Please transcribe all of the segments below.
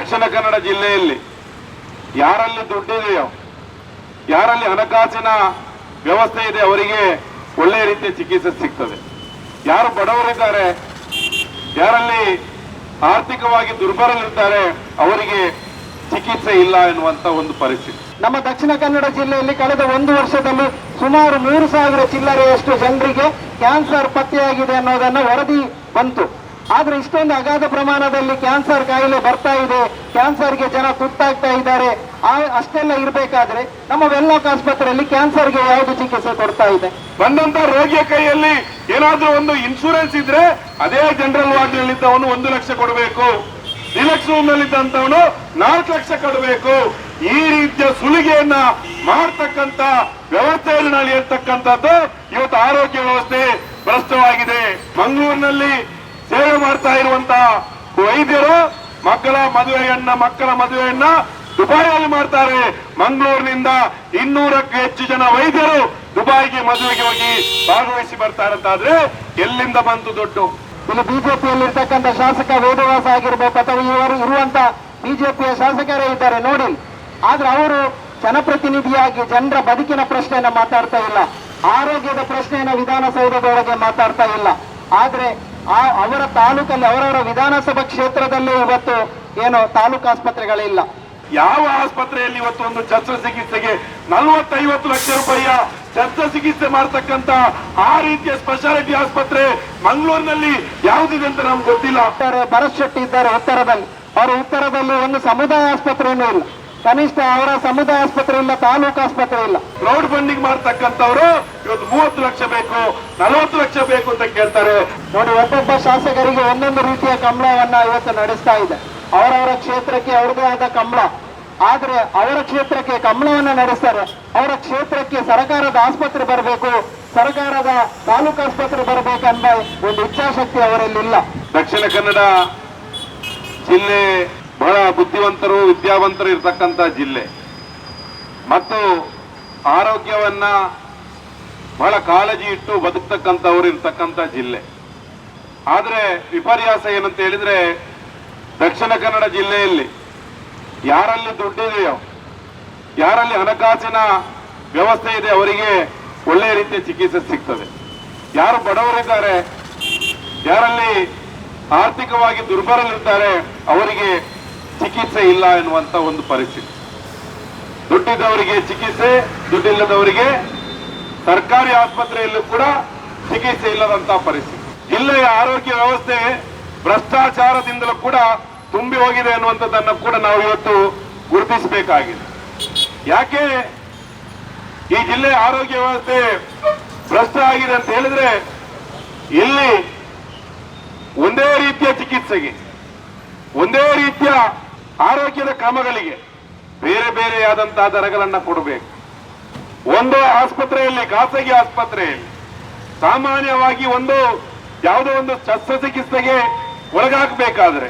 ದಕ್ಷಿಣ ಕನ್ನಡ ಜಿಲ್ಲೆಯಲ್ಲಿ ಯಾರಲ್ಲಿ ದುಡ್ಡಿದೆಯೋ, ಯಾರಲ್ಲಿ ಹಣಕಾಸಿನ ವ್ಯವಸ್ಥೆ ಇದೆ ಅವರಿಗೆ ಒಳ್ಳೆಯ ರೀತಿಯ ಚಿಕಿತ್ಸೆ ಸಿಗ್ತದೆ. ಯಾರು ಬಡವರಿದ್ದಾರೆ, ಯಾರಲ್ಲಿ ಆರ್ಥಿಕವಾಗಿ ದುರ್ಬಲರಿದ್ದಾರೆ, ಅವರಿಗೆ ಚಿಕಿತ್ಸೆ ಇಲ್ಲ ಎನ್ನುವಂತ ಒಂದು ಪರಿಸ್ಥಿತಿ. ನಮ್ಮ ದಕ್ಷಿಣ ಕನ್ನಡ ಜಿಲ್ಲೆಯಲ್ಲಿ ಕಳೆದ ಒಂದು ವರ್ಷದಲ್ಲಿ ಸುಮಾರು ಮೂರು ಸಾವಿರ ಚಿಲ್ಲರೆಯಷ್ಟು ಜನರಿಗೆ ಕ್ಯಾನ್ಸರ್ ಪತ್ತೆಯಾಗಿದೆ ಅನ್ನೋದನ್ನು ವರದಿ ಬಂತು. ಆದ್ರೆ ಇಷ್ಟೊಂದು ಅಗಾಧ ಪ್ರಮಾಣದಲ್ಲಿ ಕ್ಯಾನ್ಸರ್ ಕಾಯಿಲೆ ಬರ್ತಾ ಇದೆ. ಕ್ಯಾನ್ಸರ್ಗೆ ಜನ ತುತ್ತಾಗ್ತಾ ಇದ್ದಾರೆ. ಅಷ್ಟೆಲ್ಲ ಇರಬೇಕಾದ್ರೆ ನಮ್ಮ ವೆಲ್ಲಾಕ್ ಆಸ್ಪತ್ರೆಯಲ್ಲಿ ಕ್ಯಾನ್ಸರ್ಗೆ ಯಾವುದು ಚಿಕಿತ್ಸೆ ಕೊಡ್ತಾ ಇದೆ? ಬಂದಂತ ರೋಗಿಯ ಕೈಯಲ್ಲಿ ಏನಾದ್ರೂ ಒಂದು ಇನ್ಶೂರೆನ್ಸ್ ಇದ್ರೆ ಅದೇ ಜನರಲ್ ವಾರ್ಡ್ ನಲ್ಲಿದ್ದವನು ಒಂದು ಲಕ್ಷ ಕೊಡಬೇಕು. ಡಿಲಕ್ಸ್ ರೂಮ್ ನಲ್ಲಿದ್ದಂತವನು ನಾಲ್ಕು ಲಕ್ಷ ಕೊಡಬೇಕು. ಈ ರೀತಿಯ ಸುಲಿಗೆಯನ್ನ ಮಾಡ್ತಕ್ಕಂತ ವ್ಯವಸ್ಥೆಯಲ್ಲಿ ನಡೆಯತಕ್ಕಂಥದ್ದು ಇವತ್ತು ಆರೋಗ್ಯ ವ್ಯವಸ್ಥೆ ಭ್ರಷ್ಟವಾಗಿದೆ. ಮಂಗಳೂರಿನಲ್ಲಿ ಸೇವೆ ಮಾಡ್ತಾ ಇರುವಂತ ವೈದ್ಯರು ಮಕ್ಕಳ ಮದುವೆಯನ್ನ ಮಕ್ಕಳ ಮದುವೆಯನ್ನ ದುಬಾಯಿಯಲ್ಲಿ ಮಾಡ್ತಾರೆ. ಮಂಗಳೂರಿನಿಂದ ಇನ್ನೂರಕ್ಕೂ ಹೆಚ್ಚು ಜನ ವೈದ್ಯರು ದುಬಾಯಿಗೆ ಮದುವೆಗೆ ಹೋಗಿ ಭಾಗವಹಿಸಿ ಬರ್ತಾರಂತಾದ್ರೆ ಎಲ್ಲಿಂದ ಬಂತು ದುಡ್ಡು? ಇಲ್ಲಿ ಬಿಜೆಪಿಯಲ್ಲಿ ಇರ್ತಕ್ಕಂಥ ಶಾಸಕ ವೇದವಾಸ ಆಗಿರ್ಬೇಕು ಅಥವಾ ಇವರು ಇರುವಂತ ಬಿಜೆಪಿಯ ಶಾಸಕರೇ ಇದ್ದಾರೆ ನೋಡಿ. ಆದ್ರೆ ಅವರು ಜನಪ್ರತಿನಿಧಿಯಾಗಿ ಜನರ ಬದುಕಿನ ಪ್ರಶ್ನೆಯನ್ನ ಮಾತಾಡ್ತಾ ಇಲ್ಲ. ಆರೋಗ್ಯದ ಪ್ರಶ್ನೆಯನ್ನ ವಿಧಾನಸೌಧದೊಳಗೆ ಮಾತಾಡ್ತಾ ಇಲ್ಲ. ಆದ್ರೆ ಆ ಅವರ ತಾಲೂಕಲ್ಲಿ ಅವರವರ ವಿಧಾನಸಭಾ ಕ್ಷೇತ್ರದಲ್ಲೇ ಇವತ್ತು ಏನು ತಾಲೂಕು ಆಸ್ಪತ್ರೆಗಳಿಲ್ಲ. ಯಾವ ಆಸ್ಪತ್ರೆಯಲ್ಲಿ ಇವತ್ತು ಒಂದು ಶಸ್ತ್ರಚಿಕಿತ್ಸೆಗೆ ನಲವತ್ತೈವತ್ತು ಲಕ್ಷ ರೂಪಾಯಿಯ ಶಸ್ತ್ರಚಿಕಿತ್ಸೆ ಮಾಡ್ತಕ್ಕಂತ ಆ ರೀತಿಯ ಸ್ಪೆಷಾಲಿಟಿ ಆಸ್ಪತ್ರೆ ಮಂಗಳೂರಿನಲ್ಲಿ ಯಾವುದಿದೆ ಅಂತ ನಮ್ಗೆ ಗೊತ್ತಿಲ್ಲ. ಭರತ್ ಶೆಟ್ಟಿ ಇದ್ದಾರೆ ಉತ್ತರದಲ್ಲಿ. ಅವರು ಉತ್ತರದಲ್ಲಿ ಒಂದು ಸಮುದಾಯ ಆಸ್ಪತ್ರೆಯೂ ಇಲ್ಲ. ಕನಿಷ್ಠ ಅವರ ಸಮುದಾಯ ಆಸ್ಪತ್ರೆ ಇಲ್ಲ ತಾಲೂಕು ಆಸ್ಪತ್ರೆ ಇಲ್ಲ. ಕ್ರೌಡ್ ಫಂಡಿಂಗ್ ಮಾಡ್ತಕ್ಕಂಥವ್ರು ಇವತ್ತು ಮೂವತ್ತು ಲಕ್ಷ ಬೇಕು ನಲವತ್ತು ಲಕ್ಷ ಬೇಕು ಅಂತ ಕೇಳ್ತಾರೆ. ನೋಡಿ ಒಬ್ಬೊಬ್ಬ ಶಾಸಕರಿಗೆ ಒಂದೊಂದು ರೀತಿಯ ಕಂಬಳವನ್ನ ಇವತ್ತು ನಡೆಸ್ತಾ ಇದೆ. ಅವರವರ ಕ್ಷೇತ್ರಕ್ಕೆ ಅವ್ರದೇ ಆದ ಕಂಬಳ. ಆದ್ರೆ ಅವರ ಕ್ಷೇತ್ರಕ್ಕೆ ಕಂಬಳವನ್ನ ನಡೆಸ್ತಾರೆ. ಅವರ ಕ್ಷೇತ್ರಕ್ಕೆ ಸರ್ಕಾರದ ಆಸ್ಪತ್ರೆ ಬರಬೇಕು ಸರ್ಕಾರದ ತಾಲೂಕು ಆಸ್ಪತ್ರೆ ಬರಬೇಕೆಂಬ ಒಂದು ಇಚ್ಛಾಶಕ್ತಿ ಅವರಲ್ಲಿ ಇಲ್ಲ ದಕ್ಷಿಣ ಕನ್ನಡ ಜಿಲ್ಲೆ ಬಹಳ ಬುದ್ಧಿವಂತರು, ವಿದ್ಯಾವಂತರು ಇರ್ತಕ್ಕಂಥ ಜಿಲ್ಲೆ. ಮತ್ತು ಆರೋಗ್ಯವನ್ನ ಬಹಳ ಕಾಳಜಿ ಇಟ್ಟು ಬದುಕ್ತಕ್ಕಂಥವ್ರು ಇರ್ತಕ್ಕಂಥ ಜಿಲ್ಲೆ. ಆದರೆ ವಿಪರ್ಯಾಸ ಏನಂತ ಹೇಳಿದ್ರೆ ದಕ್ಷಿಣ ಕನ್ನಡ ಜಿಲ್ಲೆಯಲ್ಲಿ ಯಾರಲ್ಲಿ ದುಡ್ಡಿದೆಯೋ, ಯಾರಲ್ಲಿ ಹಣಕಾಸಿನ ವ್ಯವಸ್ಥೆ ಇದೆ ಅವರಿಗೆ ಒಳ್ಳೆಯ ರೀತಿಯ ಚಿಕಿತ್ಸೆ ಸಿಗ್ತದೆ. ಯಾರು ಬಡವರಿದ್ದಾರೆ, ಯಾರಲ್ಲಿ ಆರ್ಥಿಕವಾಗಿ ದುರ್ಬಲರಿದ್ದಾರೆ ಅವರಿಗೆ ಚಿಕಿತ್ಸೆ ಇಲ್ಲ ಎನ್ನುವಂತ ಒಂದು ಪರಿಸ್ಥಿತಿ. ದುಡ್ಡಿದ್ದವರಿಗೆ ಚಿಕಿತ್ಸೆ, ದುಡ್ಡಿಲ್ಲದವರಿಗೆ ಸರ್ಕಾರಿ ಆಸ್ಪತ್ರೆಯಲ್ಲೂ ಕೂಡ ಚಿಕಿತ್ಸೆ ಇಲ್ಲದಂತ ಪರಿಸ್ಥಿತಿ. ಜಿಲ್ಲೆಯ ಆರೋಗ್ಯ ವ್ಯವಸ್ಥೆ ಭ್ರಷ್ಟಾಚಾರದಿಂದಲೂ ಕೂಡ ತುಂಬಿ ಹೋಗಿದೆ ಅನ್ನುವಂಥದ್ದನ್ನು ಕೂಡ ನಾವು ಇವತ್ತು ಗುರುತಿಸಬೇಕಾಗಿದೆ. ಯಾಕೆ ಈ ಜಿಲ್ಲೆಯ ಆರೋಗ್ಯ ವ್ಯವಸ್ಥೆ ಭ್ರಷ್ಟ ಆಗಿದೆ ಅಂತ ಹೇಳಿದ್ರೆ ಇಲ್ಲಿ ಒಂದೇ ರೀತಿಯ ಚಿಕಿತ್ಸೆಗೆ, ಒಂದೇ ರೀತಿಯ ಆರೋಗ್ಯದ ಕ್ರಮಗಳಿಗೆ ಬೇರೆ ಬೇರೆಯಾದಂತಹ ದರಗಳನ್ನ ಕೊಡಬೇಕು. ಒಂದು ಆಸ್ಪತ್ರೆಯಲ್ಲಿ, ಖಾಸಗಿ ಆಸ್ಪತ್ರೆಯಲ್ಲಿ ಸಾಮಾನ್ಯವಾಗಿ ಒಂದು ಯಾವುದೋ ಒಂದು ಶಸ್ತ್ರಚಿಕಿತ್ಸೆಗೆ ಒಳಗಾಗಬೇಕಾದ್ರೆ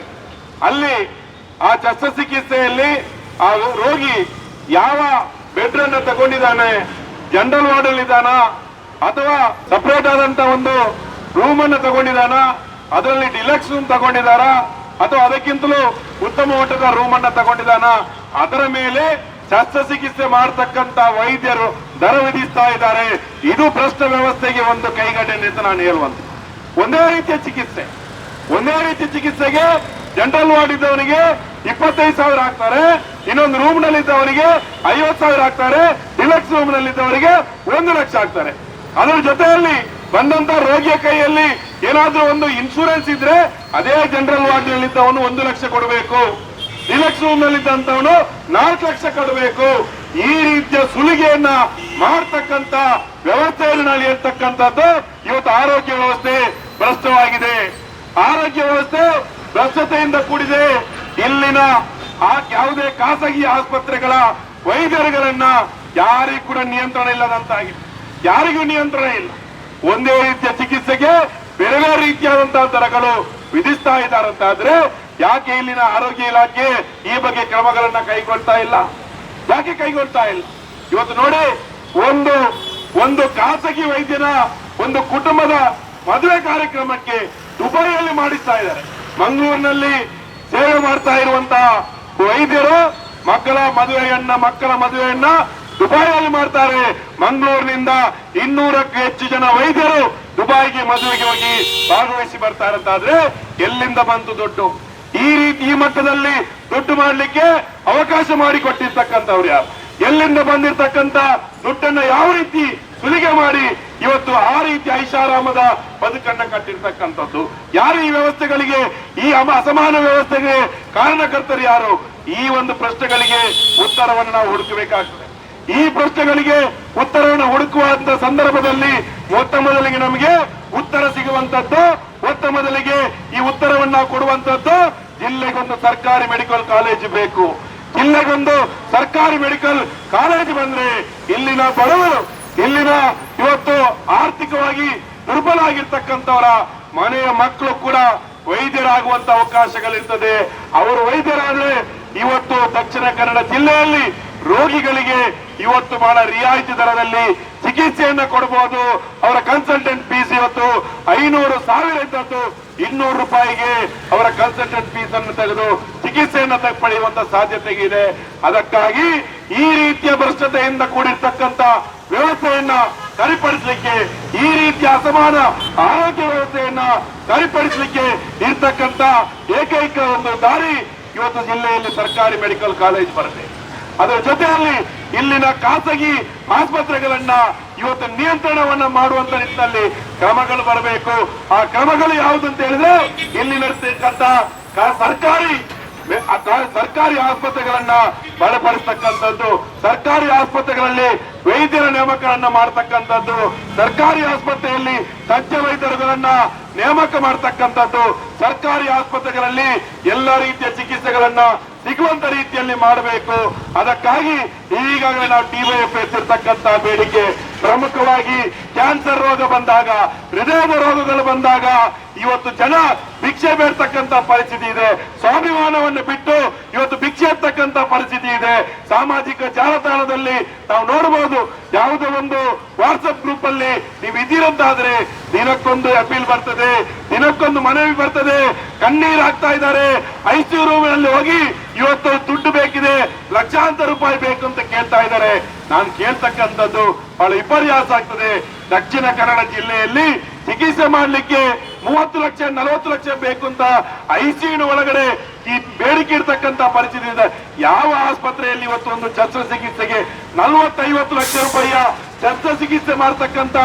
ಅಲ್ಲಿ ಆ ಶಸ್ತ್ರಚಿಕಿತ್ಸೆಯಲ್ಲಿ ಆ ರೋಗಿ ಯಾವ ಬೆಡ್ ಅನ್ನ ತಗೊಂಡಿದ್ದಾನೆ, ಜನರಲ್ ವಾರ್ಡ್ ಅಲ್ಲಿ ಅಥವಾ ಸಪರೇಟ್ ಆದಂತ ಒಂದು ರೂಮ್ ಅನ್ನ ತಗೊಂಡಿದ್ದಾನ, ಅದರಲ್ಲಿ ಡಿಲಕ್ಸ್ ರೂಮ್ ತಗೊಂಡಿದ್ದಾರಾ, ಅಥವಾ ಅದಕ್ಕಿಂತಲೂ ಉತ್ತಮ ಮಟ್ಟದ ರೂಮ್ ಅನ್ನ ತಗೊಂಡಿದ್ದಾನ. ಅದರ ಮೇಲೆ ಶಸ್ತ್ರಚಿಕಿತ್ಸೆ ಮಾಡತಕ್ಕಂತ ವೈದ್ಯರು ದರ ವಿಧಿಸ್ತಾ ಇದ್ದಾರೆ. ಇದು ಭ್ರಷ್ಟ ವ್ಯವಸ್ಥೆಗೆ ಒಂದು ಕೈಗಡ್ಡೆ ಅಂತ ನಾನು ಹೇಳುವಂತ. ಒಂದೇ ರೀತಿಯ ಚಿಕಿತ್ಸೆ. ಒಂದೇ ರೀತಿಯ ಚಿಕಿತ್ಸೆಗೆ ಜನರಲ್ ವಾರ್ಡ್ ಇದ್ದವನಿಗೆ ಇಪ್ಪತ್ತೈದು ಸಾವಿರ ಹಾಕ್ತಾರೆ. ಇನ್ನೊಂದು ರೂಮ್ನಲ್ಲಿ ಇದ್ದವರಿಗೆ ಐವತ್ತು ಸಾವಿರ ಹಾಕ್ತಾರೆ. ಡಿಲಕ್ಸ್ ರೂಮ್ನಲ್ಲಿ ಇದ್ದವರಿಗೆ ಒಂದು ಲಕ್ಷ ಹಾಕ್ತಾರೆ. ಅದರ ಜೊತೆಯಲ್ಲಿ ಬಂದಂತ ರೋಗಿಯ ಕೈಯಲ್ಲಿ ಏನಾದ್ರೂ ಒಂದು ಇನ್ಶೂರೆನ್ಸ್ ಇದ್ರೆ ಅದೇ ಜನರಲ್ ವಾರ್ಡ್ ನಲ್ಲಿದ್ದವನು ಒಂದು ಲಕ್ಷ ಕೊಡಬೇಕು. ಡಿಲಕ್ಸ್ ರೂಮ್ ನಲ್ಲಿದ್ದಂತವನು ನಾಲ್ಕು ಲಕ್ಷ ಕೊಡಬೇಕು. ಈ ರೀತಿಯ ಸುಲಿಗೆಯನ್ನ ಮಾಡ್ತಕ್ಕಂತ ವ್ಯವಸ್ಥೆಯಲ್ಲಿ ನಡೆಯತಕ್ಕಂಥದ್ದು ಇವತ್ತು ಆರೋಗ್ಯ ವ್ಯವಸ್ಥೆ ಭ್ರಷ್ಟವಾಗಿದೆ. ಆರೋಗ್ಯ ವ್ಯವಸ್ಥೆ ಭ್ರಷ್ಟತೆಯಿಂದ ಕೂಡಿದೆ. ಇಲ್ಲಿನ ಯಾವುದೇ ಖಾಸಗಿ ಆಸ್ಪತ್ರೆಗಳ ವೈದ್ಯರುಗಳನ್ನ ಯಾರಿಗೂ ಕೂಡ ನಿಯಂತ್ರಣ ಇಲ್ಲದಂತಾಗಿದೆ. ಯಾರಿಗೂ ನಿಯಂತ್ರಣ ಇಲ್ಲ. ಒಂದೇ ರೀತಿಯ ಚಿಕಿತ್ಸೆಗೆ ಬೇರೆ ಬೇರೆ ರೀತಿಯಾದಂತಹ ದರಗಳು ವಿಧಿಸ್ತಾ ಇದ್ದಾರಂತಾದ್ರೆ ಯಾಕೆ ಇಲ್ಲಿನ ಆರೋಗ್ಯ ಇಲಾಖೆ ಈ ಬಗ್ಗೆ ಕ್ರಮಗಳನ್ನ ಕೈಗೊಳ್ತಾ ಇಲ್ಲ? ಯಾಕೆ ಕೈಗೊಳ್ತಾ ಇಲ್ಲ? ಇವತ್ತು ನೋಡಿ, ಒಂದು ಒಂದು ಖಾಸಗಿ ವೈದ್ಯನ ಒಂದು ಕುಟುಂಬದ ಮದುವೆ ಕಾರ್ಯಕ್ರಮಕ್ಕೆ ದುಬೈಯಲ್ಲಿ ಮಾಡಿಸ್ತಾ ಇದ್ದಾರೆ. ಮಂಗಳೂರಿನಲ್ಲಿ ಸೇವೆ ಮಾಡ್ತಾ ಇರುವಂತಹ ವೈದ್ಯರು ಮಕ್ಕಳ ಮದುವೆಯನ್ನ ಮಕ್ಕಳ ಮದುವೆಯನ್ನ ದುಬೈಯಲ್ಲಿ ಮಾಡ್ತಾರೆ. ಮಂಗಳೂರಿನಿಂದ ಇನ್ನೂರಕ್ಕೂ ಹೆಚ್ಚು ಜನ ವೈದ್ಯರು ದುಬೈಗೆ ಮದುವೆಗೆ ಹೋಗಿ ಭಾಗವಹಿಸಿ ಬರ್ತಾರಂತಾದ್ರೆ ಎಲ್ಲಿಂದ ಬಂತು ದುಡ್ಡು? ಈ ರೀತಿ ಈ ಮಟ್ಟದಲ್ಲಿ ದುಡ್ಡು ಮಾಡ್ಲಿಕ್ಕೆ ಅವಕಾಶ ಮಾಡಿಕೊಟ್ಟಿರ್ತಕ್ಕಂಥವ್ರು ಯಾರು? ಎಲ್ಲಿಂದ ಬಂದಿರತಕ್ಕಂತ ದುಡ್ಡನ್ನ ಯಾವ ರೀತಿ ಸುಲಿಗೆ ಮಾಡಿ ಇವತ್ತು ಆ ರೀತಿ ಐಷಾರಾಮದ ಬದುಕನ್ನ ಕಟ್ಟಿರ್ತಕ್ಕಂಥದ್ದು? ಯಾರು ಈ ವ್ಯವಸ್ಥೆಗಳಿಗೆ, ಈ ಅಸಮಾನ ವ್ಯವಸ್ಥೆಗೆ ಕಾರಣಕರ್ತರು ಯಾರು? ಈ ಒಂದು ಪ್ರಶ್ನೆಗಳಿಗೆ ಉತ್ತರವನ್ನು ನಾವು ಹುಡುಕಬೇಕಾಗ್ತದೆ. ಈ ಪ್ರಶ್ನೆಗಳಿಗೆ ಉತ್ತರವನ್ನು ಹುಡುಕುವಂತ ಸಂದರ್ಭದಲ್ಲಿ ಮೊತ್ತ ಮೊದಲಿಗೆ ನಮಗೆ ಉತ್ತರ ಸಿಗುವಂತದ್ದು, ಮೊತ್ತ ಮೊದಲಿಗೆ ಈ ಉತ್ತರವನ್ನ ಕೊಡುವಂತದ್ದು ಜಿಲ್ಲೆಗೊಂದು ಸರ್ಕಾರಿ ಮೆಡಿಕಲ್ ಕಾಲೇಜು ಬೇಕು. ಜಿಲ್ಲೆಗೊಂದು ಸರ್ಕಾರಿ ಮೆಡಿಕಲ್ ಕಾಲೇಜು ಬಂದ್ರೆ ಇಲ್ಲಿನ ಬಡವರು, ಇಲ್ಲಿನ ಇವತ್ತು ಆರ್ಥಿಕವಾಗಿ ದುರ್ಬಲ ಆಗಿರ್ತಕ್ಕಂಥವರ ಮನೆಯ ಮಕ್ಕಳು ಕೂಡ ವೈದ್ಯರಾಗುವಂತ ಅವಕಾಶಗಳಿರ್ತದೆ. ಅವರು ವೈದ್ಯರಾದ್ರೆ ಇವತ್ತು ದಕ್ಷಿಣ ಕನ್ನಡ ಜಿಲ್ಲೆಯಲ್ಲಿ ರೋಗಿಗಳಿಗೆ ಇವತ್ತು ಬಹಳ ರಿಯಾಯಿತಿ ದರದಲ್ಲಿ ಚಿಕಿತ್ಸೆಯನ್ನ ಕೊಡಬಹುದು. ಅವರ ಕನ್ಸಲ್ಟೆಂಟ್ ಫೀಸ್ ಇವತ್ತು ಐನೂರು ಸಾವಿರ ಇದ್ದದ್ದು ಇನ್ನೂರು ರೂಪಾಯಿಗೆ ಅವರ ಕನ್ಸಲ್ಟೆಂಟ್ ಫೀಸ್ ಅನ್ನು ತೆಗೆದು ಚಿಕಿತ್ಸೆಯನ್ನು ಪಡೆಯುವಂತ ಸಾಧ್ಯತೆ ಇದೆ. ಅದಕ್ಕಾಗಿ ಈ ರೀತಿಯ ಭ್ರಷ್ಟತೆಯಿಂದ ಕೂಡಿರ್ತಕ್ಕಂತ ವ್ಯವಸ್ಥೆಯನ್ನ ಸರಿಪಡಿಸಲಿಕ್ಕೆ, ಈ ರೀತಿಯ ಅಸಮಾನ ಆರೋಗ್ಯ ವ್ಯವಸ್ಥೆಯನ್ನ ಸರಿಪಡಿಸಲಿಕ್ಕೆ ಇರ್ತಕ್ಕಂತ ಏಕೈಕ ಒಂದು ದಾರಿ ಇವತ್ತು ಜಿಲ್ಲೆಯಲ್ಲಿ ಸರ್ಕಾರಿ ಮೆಡಿಕಲ್ ಕಾಲೇಜ್ ಬರುತ್ತೆ. ಅದರ ಜೊತೆಯಲ್ಲಿ ಇಲ್ಲಿನ ಖಾಸಗಿ ಆಸ್ಪತ್ರೆಗಳನ್ನ ಇವತ್ತು ನಿಯಂತ್ರಣವನ್ನ ಮಾಡುವಂತ ನಿಟ್ಟಿನಲ್ಲಿ ಕ್ರಮಗಳು ಬರಬೇಕು. ಆ ಕ್ರಮಗಳು ಯಾವುದು ಅಂತ ಹೇಳಿದ್ರೆ ಇಲ್ಲಿ ನಡೆಸಿರ್ತಕ್ಕಂತ ಸರ್ಕಾರಿ ಸರ್ಕಾರಿ ಆಸ್ಪತ್ರೆಗಳನ್ನ ಬಲಪಡಿಸ್ತಕ್ಕಂಥದ್ದು, ಸರ್ಕಾರಿ ಆಸ್ಪತ್ರೆಗಳಲ್ಲಿ ವೈದ್ಯರ ನೇಮಕರನ್ನ ಮಾಡತಕ್ಕಂಥದ್ದು, ಸರ್ಕಾರಿ ಆಸ್ಪತ್ರೆಯಲ್ಲಿ ತಜ್ಞ ವೈದ್ಯರುಗಳನ್ನ ನೇಮಕ ಮಾಡತಕ್ಕಂಥದ್ದು, ಸರ್ಕಾರಿ ಆಸ್ಪತ್ರೆಗಳಲ್ಲಿ ಎಲ್ಲ ರೀತಿಯ ಚಿಕಿತ್ಸೆಗಳನ್ನ ಸಿಗುವಂತ ರೀತಿಯಲ್ಲಿ ಮಾಡಬೇಕು. ಅದಕ್ಕಾಗಿ ಈಗಾಗಲೇ ನಾವು ಟಿವೈಎಫ್ ಎತ್ತಿರ್ತಕ್ಕಂತ ಬೇಡಿಕೆ ಪ್ರಮುಖವಾಗಿ ಕ್ಯಾನ್ಸರ್ ರೋಗ ಬಂದಾಗ, ಹೃದಯದ ರೋಗಗಳು ಬಂದಾಗ, ಇವತ್ತು ಜನ ಭಿಕ್ಷೆ ಬೇಡ್ತಕ್ಕಂತ ಪರಿಸ್ಥಿತಿ ಇದೆ. ಸ್ವಾಭಿಮಾನವನ್ನು ಬಿಟ್ಟು ಇವತ್ತು ಭಿಕ್ಷೆ ಎತ್ತಕ್ಕಂತ ಪರಿಸ್ಥಿತಿ ಇದೆ. ಸಾಮಾಜಿಕ ಜಾಲತಾಣದಲ್ಲಿ ನಾವು ನೋಡಬಹುದು ಯಾವುದೋ ಒಂದು ವಾಟ್ಸಪ್ ಗ್ರೂಪ್ ಅಲ್ಲಿ ನೀವು ಇದ್ದೀರಂತಾದ್ರೆ ದಿನಕ್ಕೊಂದು ಅಪೀಲ್ ಬರ್ತದೆ, ದಿನಕ್ಕೊಂದು ಮನವಿ ಬರ್ತದೆ. ಕಣ್ಣೀರ್ ಹಾಕ್ತಾ ಇದ್ದಾರೆ. ಐಸಿಯು ರೂಮಿನಲ್ಲಿ ಹೋಗಿ ಇವತ್ತು ದುಡ್ಡು ಬೇಕಿದೆ, ಲಕ್ಷಾಂತರ ರೂಪಾಯಿ ಬೇಕು ಅಂತ ಕೇಳ್ತಾ ಇದ್ದಾರೆ. ನಾನು ಕೇಳ್ತಕ್ಕಂಥದ್ದು ಬಹಳ ವಿಪರ್ಯಾಸ ಆಗ್ತದೆ. ದಕ್ಷಿಣ ಕನ್ನಡ ಜಿಲ್ಲೆಯಲ್ಲಿ ಚಿಕಿತ್ಸೆ ಮಾಡ್ಲಿಕ್ಕೆ ಮೂವತ್ತು ಲಕ್ಷ, ನಲವತ್ತು ಲಕ್ಷ ಬೇಕು ಅಂತ ಐಸಿಯು ಒಳಗಡೆ ಈ ಬೇಡಿಕೆ ಇರ್ತಕ್ಕಂತ ಪರಿಸ್ಥಿತಿ ಇದೆ. ಯಾವ ಆಸ್ಪತ್ರೆಯಲ್ಲಿ ಇವತ್ತು ಒಂದು ಶಸ್ತ್ರಚಿಕಿತ್ಸೆಗೆ ನಲವತ್ತೈವತ್ತು ಲಕ್ಷ ರೂಪಾಯಿಯ ಶಸ್ತ್ರಚಿಕಿತ್ಸೆ ಮಾಡ್ತಕ್ಕಂತ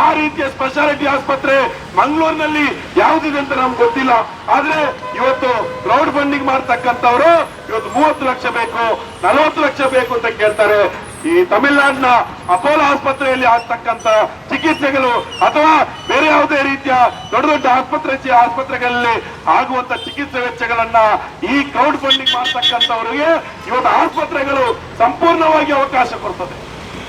ಆ ರೀತಿಯ ಸ್ಪೆಷಾಲಿಟಿ ಆಸ್ಪತ್ರೆ ಮಂಗಳೂರಿನಲ್ಲಿ ಯಾವುದಿದೆ ಅಂತ ನಮ್ಗೆ ಗೊತ್ತಿಲ್ಲ. ಆದ್ರೆ ಇವತ್ತು ಕ್ರೌಡ್ ಫಂಡಿಂಗ್ ಮಾಡ್ತಕ್ಕಂಥವ್ರು ಇವತ್ತು ಮೂವತ್ತು ಲಕ್ಷ ಬೇಕು, ನಲವತ್ತು ಲಕ್ಷ ಬೇಕು ಅಂತ ಕೇಳ್ತಾರೆ. ಈ ತಮಿಳುನಾಡಿನ ಅಪೋಲೋ ಆಸ್ಪತ್ರೆಯಲ್ಲಿ ಆಗ್ತಕ್ಕಂತ ಚಿಕಿತ್ಸೆಗಳು ಅಥವಾ ಬೇರೆ ಯಾವುದೇ ರೀತಿಯ ದೊಡ್ಡ ದೊಡ್ಡ ಆಸ್ಪತ್ರೆ ಆಸ್ಪತ್ರೆಗಳಲ್ಲಿ ಆಗುವಂತ ಚಿಕಿತ್ಸೆ ವೆಚ್ಚಗಳನ್ನ ಈ ಕ್ರೌಡ್ ಫಂಡಿಂಗ್ ಮಾಡ್ತಕ್ಕಂಥವರಿಗೆ ಇವತ್ತು ಆಸ್ಪತ್ರೆಗಳು ಸಂಪೂರ್ಣವಾಗಿ ಅವಕಾಶ ಕೊಡ್ತದೆ.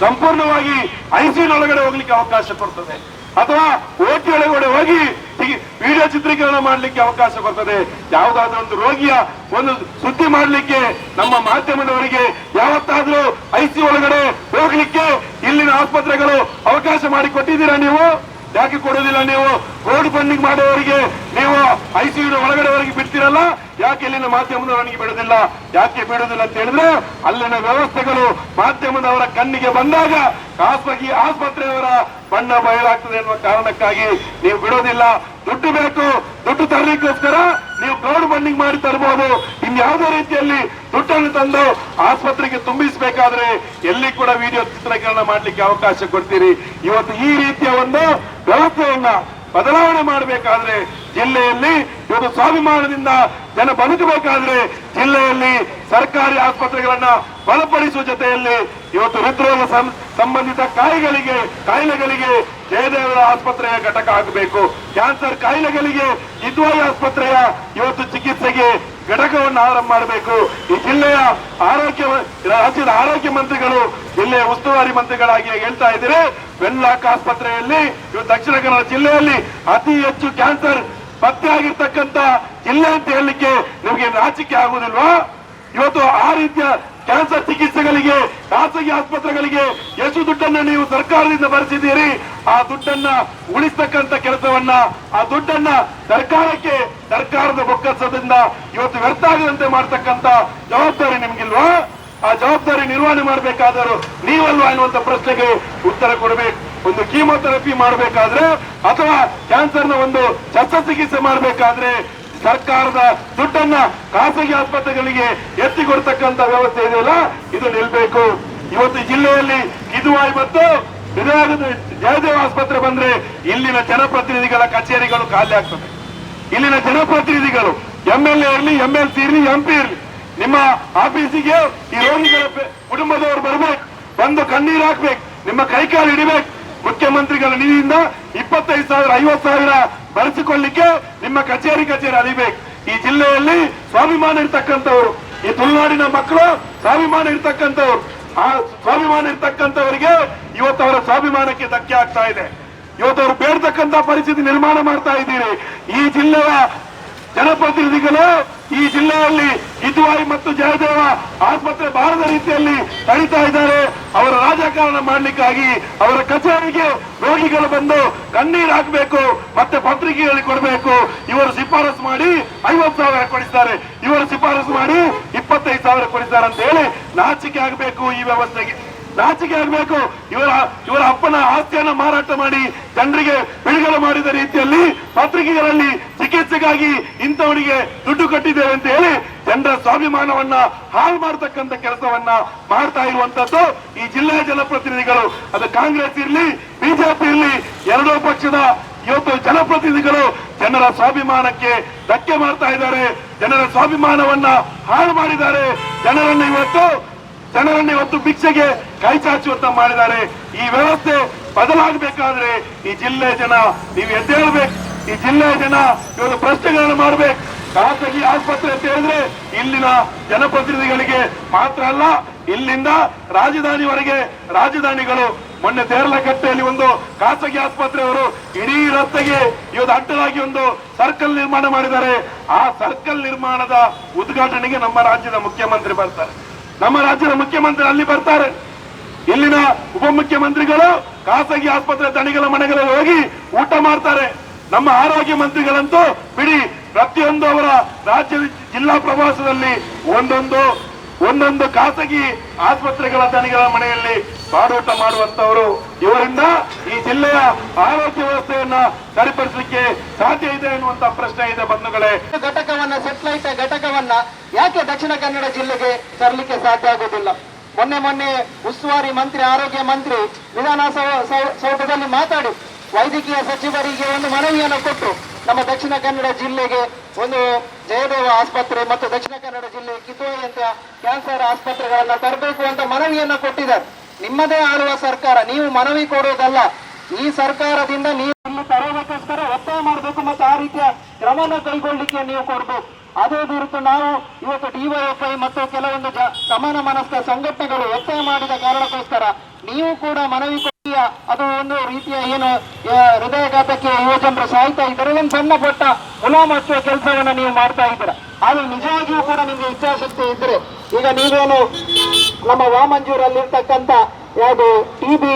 ಸಂಪೂರ್ಣವಾಗಿ ಐಸಿಯು ಒಳಗಡೆ ಹೋಗ್ಲಿಕ್ಕೆ ಅವಕಾಶ ಕೊಡ್ತದೆ. ಅಥವಾ ಓಟಿ ಹೋಗಿ ವಿಡಿಯೋ ಚಿತ್ರೀಕರಣ ಮಾಡಲಿಕ್ಕೆ ಅವಕಾಶ ಬರ್ತದೆ ಯಾವುದಾದ್ರೂ ಒಂದು ರೋಗಿಯ ಒಂದು ಸುದ್ದಿ ಮಾಡಲಿಕ್ಕೆ ನಮ್ಮ ಮಾಧ್ಯಮದವರಿಗೆ ಯಾವತ್ತಾದ್ರೂ ಐಸಿ ಒಳಗಡೆ ಹೋಗ್ಲಿಕ್ಕೆ ಇಲ್ಲಿನ ಆಸ್ಪತ್ರೆಗಳು ಅವಕಾಶ ಮಾಡಿ ಕೊಟ್ಟಿದ್ದೀರಾ ನೀವು? ಯಾಕೆ ಕೊಡೋದಿಲ್ಲ ನೀವು? ರೋಡ್ ಫಂಡಿಂಗ್ ಮಾಡುವವರಿಗೆ ನೀವು ಐಸಿಯು ಒಳಗಡೆವರೆಗೆ ಬಿಡ್ತೀರಲ್ಲ? ಯಾಕೆ ಇಲ್ಲಿನ ನನಗೆ ಬಿಡುದಿಲ್ಲ? ಯಾಕೆ ಬಿಡುದಿಲ್ಲ ಅಂತ ಹೇಳಿದ್ರೆ, ಅಲ್ಲಿನ ವ್ಯವಸ್ಥೆಗಳು ಮಾಧ್ಯಮದವರ ಕಣ್ಣಿಗೆ ಬಂದಾಗ ಖಾಸಗಿ ಆಸ್ಪತ್ರೆಯವರ ಬಣ್ಣ ಬಯಲಾಗ್ತದೆ ಎನ್ನುವ ಕಾರಣಕ್ಕಾಗಿ ನೀವು ಬಿಡೋದಿಲ್ಲ ದುಡ್ಡು ಬೇಕು, ದುಡ್ಡು ತರಲಿಕ್ಕೋಸ್ಕರ ನೀವು ಕ್ರೌಡ್ ಫಂಡಿಂಗ್ ಮಾಡಿ ತರಬಹುದು ಇನ್ಯಾವುದೇ ರೀತಿಯಲ್ಲಿ ದುಡ್ಡನ್ನು ತಂದು ಆಸ್ಪತ್ರೆಗೆ ತುಂಬಿಸಬೇಕಾದ್ರೆ ಎಲ್ಲಿ ಕೂಡ ವಿಡಿಯೋ ಚಿತ್ರೀಕರಣ ಮಾಡಲಿಕ್ಕೆ ಅವಕಾಶ ಕೊಡ್ತೀರಿ. ಇವತ್ತು ಈ ರೀತಿಯ ಒಂದು ವ್ಯವಸ್ಥೆಯನ್ನ ಬದಲಾವಣೆ ಮಾಡಬೇಕಾದ್ರೆ ಜಿಲ್ಲೆಯಲ್ಲಿ ಇವತ್ತು ಸ್ವಾಭಿಮಾನದಿಂದ ಜನ ಬದುಕಬೇಕಾದ್ರೆ ಜಿಲ್ಲೆಯಲ್ಲಿ ಸರ್ಕಾರಿ ಆಸ್ಪತ್ರೆಗಳನ್ನ ಬಲಪಡಿಸುವ ಜೊತೆಯಲ್ಲಿ ಇವತ್ತು ಹೃದ್ರೋಗ ಸಂಬಂಧಿತ ಕಾಯಿಗಳಿಗೆ ಕಾಯಿಲೆಗಳಿಗೆ ಜಯದೇವರ ಆಸ್ಪತ್ರೆಯ ಘಟಕ ಆಗಬೇಕು. ಕ್ಯಾನ್ಸರ್ ಕಾಯಿಲೆಗಳಿಗೆ ಇದ್ವಾಯಿ ಆಸ್ಪತ್ರೆಯ ಇವತ್ತು ಚಿಕಿತ್ಸೆಗೆ ಘಟಕವನ್ನು ಆರಂಭ ಮಾಡಬೇಕು. ಈ ಜಿಲ್ಲೆಯ ಆರೋಗ್ಯ, ರಾಜ್ಯದ ಆರೋಗ್ಯ ಮಂತ್ರಿಗಳು, ಜಿಲ್ಲೆಯ ಉಸ್ತುವಾರಿ ಮಂತ್ರಿಗಳಾಗಿ ಹೇಳ್ತಾ ಇದ್ದೀರಿ. ವೆನ್ಲಾಕ್ ಆಸ್ಪತ್ರೆಯಲ್ಲಿ ಇವತ್ತು ದಕ್ಷಿಣ ಕನ್ನಡ ಜಿಲ್ಲೆಯಲ್ಲಿ ಅತಿ ಹೆಚ್ಚು ಕ್ಯಾನ್ಸರ್ ಪತ್ತೆ ಆಗಿರ್ತಕ್ಕಂತ ಜಿಲ್ಲೆ ಅಂತ ಹೇಳಲಿಕ್ಕೆ ನಿಮಗೆ ನಾಚಿಕೆ ಆಗುವುದಿಲ್ವಾ? ಇವತ್ತು ಆ ರೀತಿಯ ಕ್ಯಾನ್ಸರ್ ಚಿಕಿತ್ಸೆಗಳಿಗೆ, ಖಾಸಗಿ ಆಸ್ಪತ್ರೆಗಳಿಗೆ ಎಷ್ಟು ದುಡ್ಡನ್ನ ನೀವು ಸರ್ಕಾರದಿಂದ ಬರೆಸಿದ್ದೀರಿ ಆ ದುಡ್ಡನ್ನ ಉಳಿಸ್ತಕ್ಕಂತ ಕೆಲಸವನ್ನ, ಆ ದುಡ್ಡನ್ನ ಸರ್ಕಾರಕ್ಕೆ, ಸರ್ಕಾರದ ಬೊಕ್ಕಸದಿಂದ ಇವತ್ತು ವ್ಯರ್ಥ ಆಗದಂತೆ ಮಾಡ್ತಕ್ಕಂತ ಜವಾಬ್ದಾರಿ ನಿಮ್ಗಿಲ್ವಾ? ಆ ಜವಾಬ್ದಾರಿ ನಿರ್ವಹಣೆ ಮಾಡಬೇಕಾದರೂ ನೀವಲ್ವಾ ಎನ್ನುವಂತ ಪ್ರಶ್ನೆಗೆ ಉತ್ತರ ಕೊಡಬೇಕು. ಒಂದು ಕೀಮೋಥೆರಪಿ ಮಾಡಬೇಕಾದ್ರೆ ಅಥವಾ ಕ್ಯಾನ್ಸರ್ನ ಒಂದು ಶಸ್ತ್ರಚಿಕಿತ್ಸೆ ಮಾಡಬೇಕಾದ್ರೆ ಸರ್ಕಾರದ ದುಡ್ಡನ್ನ ಖಾಸಗಿ ಆಸ್ಪತ್ರೆಗಳಿಗೆ ಎತ್ತಿ ಕೊಡ್ತಕ್ಕಂತ ವ್ಯವಸ್ಥೆ ಇದೆಯಲ್ಲ, ಇದು ನಿಲ್ಬೇಕು. ಇವತ್ತು ಜಿಲ್ಲೆಯಲ್ಲಿ ಕಿದುವಾಯಿ ಮತ್ತು ಜಯದೇವ ಆಸ್ಪತ್ರೆ ಬಂದ್ರೆ ಇಲ್ಲಿನ ಜನಪ್ರತಿನಿಧಿಗಳ ಕಚೇರಿಗಳು ಖಾಲಿ ಆಗ್ತದೆ. ಇಲ್ಲಿನ ಜನಪ್ರತಿನಿಧಿಗಳು ಎಂ ಎಲ್ ಎ ಇರಲಿ ಎಂ ಎಲ್ ಸಿ ಇರಲಿ ಎಂ ಪಿ ಇರಲಿ, ನಿಮ್ಮ ಆಫೀಸಿಗೆ ಈ ರೋಗಿಗಳ ಕುಟುಂಬದವರು ಬರ್ಬೇಕು, ಬಂದು ಕಣ್ಣೀರು ಹಾಕ್ಬೇಕು, ನಿಮ್ಮ ಕೈಕಾಲು ಹಿಡಿಬೇಕು ಮುಖ್ಯಮಂತ್ರಿಗಳ ನಿಧಿಯಿಂದ ಇಪ್ಪತ್ತೈದು ಸಾವಿರ, ಐವತ್ತು ಸಾವಿರ ಬರೆಸಿಕೊಳ್ಳಿಕ್ಕೆ ನಿಮ್ಮ ಕಚೇರಿ ಕಚೇರಿ ಅರಿಬೇಕು ಈ ಜಿಲ್ಲೆಯಲ್ಲಿ ಸ್ವಾಭಿಮಾನ ಇರ್ತಕ್ಕಂಥವ್ರು, ಈ ತುಳುನಾಡಿನ ಮಕ್ಕಳು ಸ್ವಾಭಿಮಾನ ಇರ್ತಕ್ಕಂಥವ್ರು. ಆ ಸ್ವಾಭಿಮಾನ ಇರ್ತಕ್ಕಂಥವರಿಗೆ ಇವತ್ತು ಅವರ ಸ್ವಾಭಿಮಾನಕ್ಕೆ ಧಕ್ಕೆ ಆಗ್ತಾ ಇದೆ. ಇವತ್ತು ಅವರು ಬೇಡ್ತಕ್ಕಂತ ಪರಿಸ್ಥಿತಿ ನಿರ್ಮಾಣ ಮಾಡ್ತಾ ಇದ್ದೀರಿ. ಈ ಜಿಲ್ಲೆಯ ಜನಪ್ರತಿನಿಧಿಗಳು ಈ ಜಿಲ್ಲೆಯಲ್ಲಿ ಇದುವಾಯಿ ಮತ್ತು ಜಯದೇವ ಆಸ್ಪತ್ರೆ ಬಾರದ ರೀತಿಯಲ್ಲಿ ತಳಿತಾ ಇದ್ದಾರೆ. ಅವರ ರಾಜಕಾರಣ ಮಾಡಲಿಕ್ಕಾಗಿ ಅವರ ಕಚೇರಿಗೆ ರೋಗಿಗಳು ಬಂದು ಕಣ್ಣೀರು ಹಾಕಬೇಕು, ಮತ್ತೆ ಪತ್ರಿಕೆಗಳಿಗೆ ಕೊಡಬೇಕು. ಇವರು ಶಿಫಾರಸು ಮಾಡಿ ಐವತ್ತು ಸಾವಿರ ಕೊಡಿಸ್ತಾರೆ. ಇವರು ಶಿಫಾರಸು ಮಾಡಿ ಇಪ್ಪತ್ತೈದು ಸಾವಿರ ಕೊಡಿಸ್ತಾರೆ ಅಂತ ಹೇಳಿ ನಾಚಿಕೆ ಆಗಬೇಕು ಈ ವ್ಯವಸ್ಥೆಗೆ. ನಾಚಿಕೆ ಆಗಬೇಕು. ಇವರ ಇವರ ಅಪ್ಪನ ಆಸ್ತಿಯನ್ನ ಮಾರಾಟ ಮಾಡಿ ಜನರಿಗೆ ಬಿಡುಗಡೆ ಮಾಡಿದ ರೀತಿಯಲ್ಲಿ ಪತ್ರಿಕೆಗಳಲ್ಲಿ ಚಿಕಿತ್ಸೆಗಾಗಿ ಇಂಥವರಿಗೆ ದುಡ್ಡು ಕಟ್ಟಿದ್ದೇವೆ ಅಂತ ಹೇಳಿ ಜನರ ಸ್ವಾಭಿಮಾನವನ್ನ ಹಾಳು ಮಾಡತಕ್ಕಂತ ಕೆಲಸವನ್ನ ಮಾಡ್ತಾ ಇರುವಂತದ್ದು ಈ ಜಿಲ್ಲೆಯ ಜನಪ್ರತಿನಿಧಿಗಳು. ಅದು ಕಾಂಗ್ರೆಸ್ ಇರಲಿ, ಬಿಜೆಪಿ ಇರಲಿ, ಎರಡೂ ಪಕ್ಷದ ಇವತ್ತು ಜನಪ್ರತಿನಿಧಿಗಳು ಜನರ ಸ್ವಾಭಿಮಾನಕ್ಕೆ ಧಕ್ಕೆ ಮಾಡ್ತಾ ಇದ್ದಾರೆ. ಜನರ ಸ್ವಾಭಿಮಾನವನ್ನ ಹಾಳು ಮಾಡಿದ್ದಾರೆ. ಜನರನ್ನು ಇವತ್ತು ಜನರನ್ನು ಇವತ್ತು ಭಿಕ್ಷೆಗೆ ಕೈ ಚಾಚುವಂತ ಮಾಡಿದ್ದಾರೆ. ಈ ವ್ಯವಸ್ಥೆ ಬದಲಾಗಬೇಕಾದ್ರೆ ಈ ಜಿಲ್ಲೆ ಜನ, ನೀವು ಎದ್ದೇಳ್ಬೇಕು ಈ ಜಿಲ್ಲೆಯ ಜನ ಇವರು ಪ್ರಶ್ನೆಗಳನ್ನು ಮಾಡ್ಬೇಕು. ಖಾಸಗಿ ಆಸ್ಪತ್ರೆ ಅಂತ ಹೇಳಿದ್ರೆ ಇಲ್ಲಿನ ಜನಪ್ರತಿನಿಧಿಗಳಿಗೆ ಮಾತ್ರ ಅಲ್ಲ, ಇಲ್ಲಿಂದ ರಾಜಧಾನಿವರೆಗೆ ರಾಜಧಾನಿಗಳು. ಮೊನ್ನೆ ತೇರಲಕಟ್ಟೆಯಲ್ಲಿ ಒಂದು ಖಾಸಗಿ ಆಸ್ಪತ್ರೆಯವರು ಇಡೀ ರಸ್ತೆಗೆ ಇವತ್ತು ಅಡ್ಡಲಾಗಿ ಒಂದು ಸರ್ಕಲ್ ನಿರ್ಮಾಣ ಮಾಡಿದ್ದಾರೆ. ಆ ಸರ್ಕಲ್ ನಿರ್ಮಾಣದ ಉದ್ಘಾಟನೆಗೆ ನಮ್ಮ ರಾಜ್ಯದ ಮುಖ್ಯಮಂತ್ರಿ ಬರ್ತಾರೆ. ನಮ್ಮ ರಾಜ್ಯದ ಮುಖ್ಯಮಂತ್ರಿ ಅಲ್ಲಿ ಬರ್ತಾರೆ. ಇಲ್ಲಿನ ಉಪಮುಖ್ಯಮಂತ್ರಿಗಳು ಖಾಸಗಿ ಆಸ್ಪತ್ರೆ ದಣಿಗಳ ಮನೆಗಳಲ್ಲಿ ಹೋಗಿ ಊಟ ಮಾಡ್ತಾರೆ. ನಮ್ಮ ಆರೋಗ್ಯ ಮಂತ್ರಿಗಳಂತೂ ಬಿಡಿ, ಪ್ರತಿಯೊಂದು ಅವರ ರಾಜ್ಯ ಜಿಲ್ಲಾ ಪ್ರವಾಸದಲ್ಲಿ ಒಂದೊಂದು ಒಂದೊಂದು ಖಾಸಗಿ ಆಸ್ಪತ್ರೆಗಳ ದಣಿಗಳ ಮನೆಯಲ್ಲಿ ಬಾಡೂಟ ಮಾಡುವಂತವರು ಇವರಿಂದ ಈ ಜಿಲ್ಲೆಯ ಆರೋಗ್ಯ ವ್ಯವಸ್ಥೆಯನ್ನ ಸರಿಪಡಿಸಲಿಕ್ಕೆ ಸಾಧ್ಯ ಇದೆ ಎನ್ನುವಂತ ಪ್ರಶ್ನೆ ಇದೆ ಬಂಧುಗಳೇ ಘಟಕವನ್ನ ಸೆಟಲೈಟ್ ಘಟಕವನ್ನ ಯಾಕೆ ದಕ್ಷಿಣ ಕನ್ನಡ ಜಿಲ್ಲೆಗೆ ತರಲಿಕ್ಕೆ ಸಾಧ್ಯ ಆಗುವುದಿಲ್ಲ. ಮೊನ್ನೆ ಮೊನ್ನೆ ಉಸ್ತುವಾರಿ ಮಂತ್ರಿ, ಆರೋಗ್ಯ ಮಂತ್ರಿ ವಿಧಾನಸೌಧದಲ್ಲಿ ಮಾತಾಡಿ ವೈದ್ಯಕೀಯ ಸಚಿವರಿಗೆ ಒಂದು ಮನವಿಯನ್ನು ಕೊಟ್ಟರು. ನಮ್ಮ ದಕ್ಷಿಣ ಕನ್ನಡ ಜಿಲ್ಲೆಗೆ ಒಂದು ಜಯದೇವ ಆಸ್ಪತ್ರೆ ಮತ್ತು ದಕ್ಷಿಣ ಕನ್ನಡ ಜಿಲ್ಲೆ ಕಿತೋಯಂತ ಕ್ಯಾನ್ಸರ್ ಆಸ್ಪತ್ರೆಗಳನ್ನ ತರಬೇಕು ಅಂತ ಮನವಿಯನ್ನ ಕೊಟ್ಟಿದ್ದಾರೆ. ನಿಮ್ಮದೇ ಆಳುವ ಸರ್ಕಾರ, ನೀವು ಮನವಿ ಕೊಡೋದಲ್ಲ ಈ ಸರ್ಕಾರದಿಂದ ನೀವು ತರೋದಕ್ಕೋಸ್ಕರ ಒತ್ತಾಯ ಮಾಡಬೇಕು ಮತ್ತು ಆ ರೀತಿಯ ಕ್ರಮನ ಕೈಗೊಳ್ಳಿಕ್ಕೆ ನೀವು ಕೊಡ್ಬೇಕು. ಅದೇ ಕುರಿತು ನಾವು ಇವತ್ತು ಡಿವೈಎಫ್ಐ ಮತ್ತು ಕೆಲವೊಂದು ಸಮಾನ ಮನಸ್ಕ ಸಂಘಟನೆಗಳು ಒತ್ತಾಯ ಮಾಡಿದ ಕಾರಣಕ್ಕೋಸ್ಕರ ನೀವು ಕೂಡ ಮನವಿ ಕೊಟ್ಟಿಯ ಅದು ಒಂದು ರೀತಿಯ ಏನು ಹೃದಯಘಾತಕ್ಕೆ ಯುವಜನರು ಸಾಯ್ತಾ ಇದ್ದಾರೆ. ಒಂದು ಸಣ್ಣ ಪುಟ್ಟ ಮುಲಾಮ್ ಹಚ್ಚುವ ಕೆಲಸವನ್ನ ನೀವು ಮಾಡ್ತಾ ಇದ್ದೀರಾ? ಆದ್ರೆ ನಿಜವಾಗಿಯೂ ಕೂಡ ನಿಮಗೆ ಇಚ್ಛಾಶಕ್ತಿ ಇದ್ರೆ ಈಗ ನೀವೇನು ನಮ್ಮ ವಾಮಂಜೂರಲ್ಲಿರ್ತಕ್ಕಂಥ ಯಾವುದು ಟಿ ಬಿ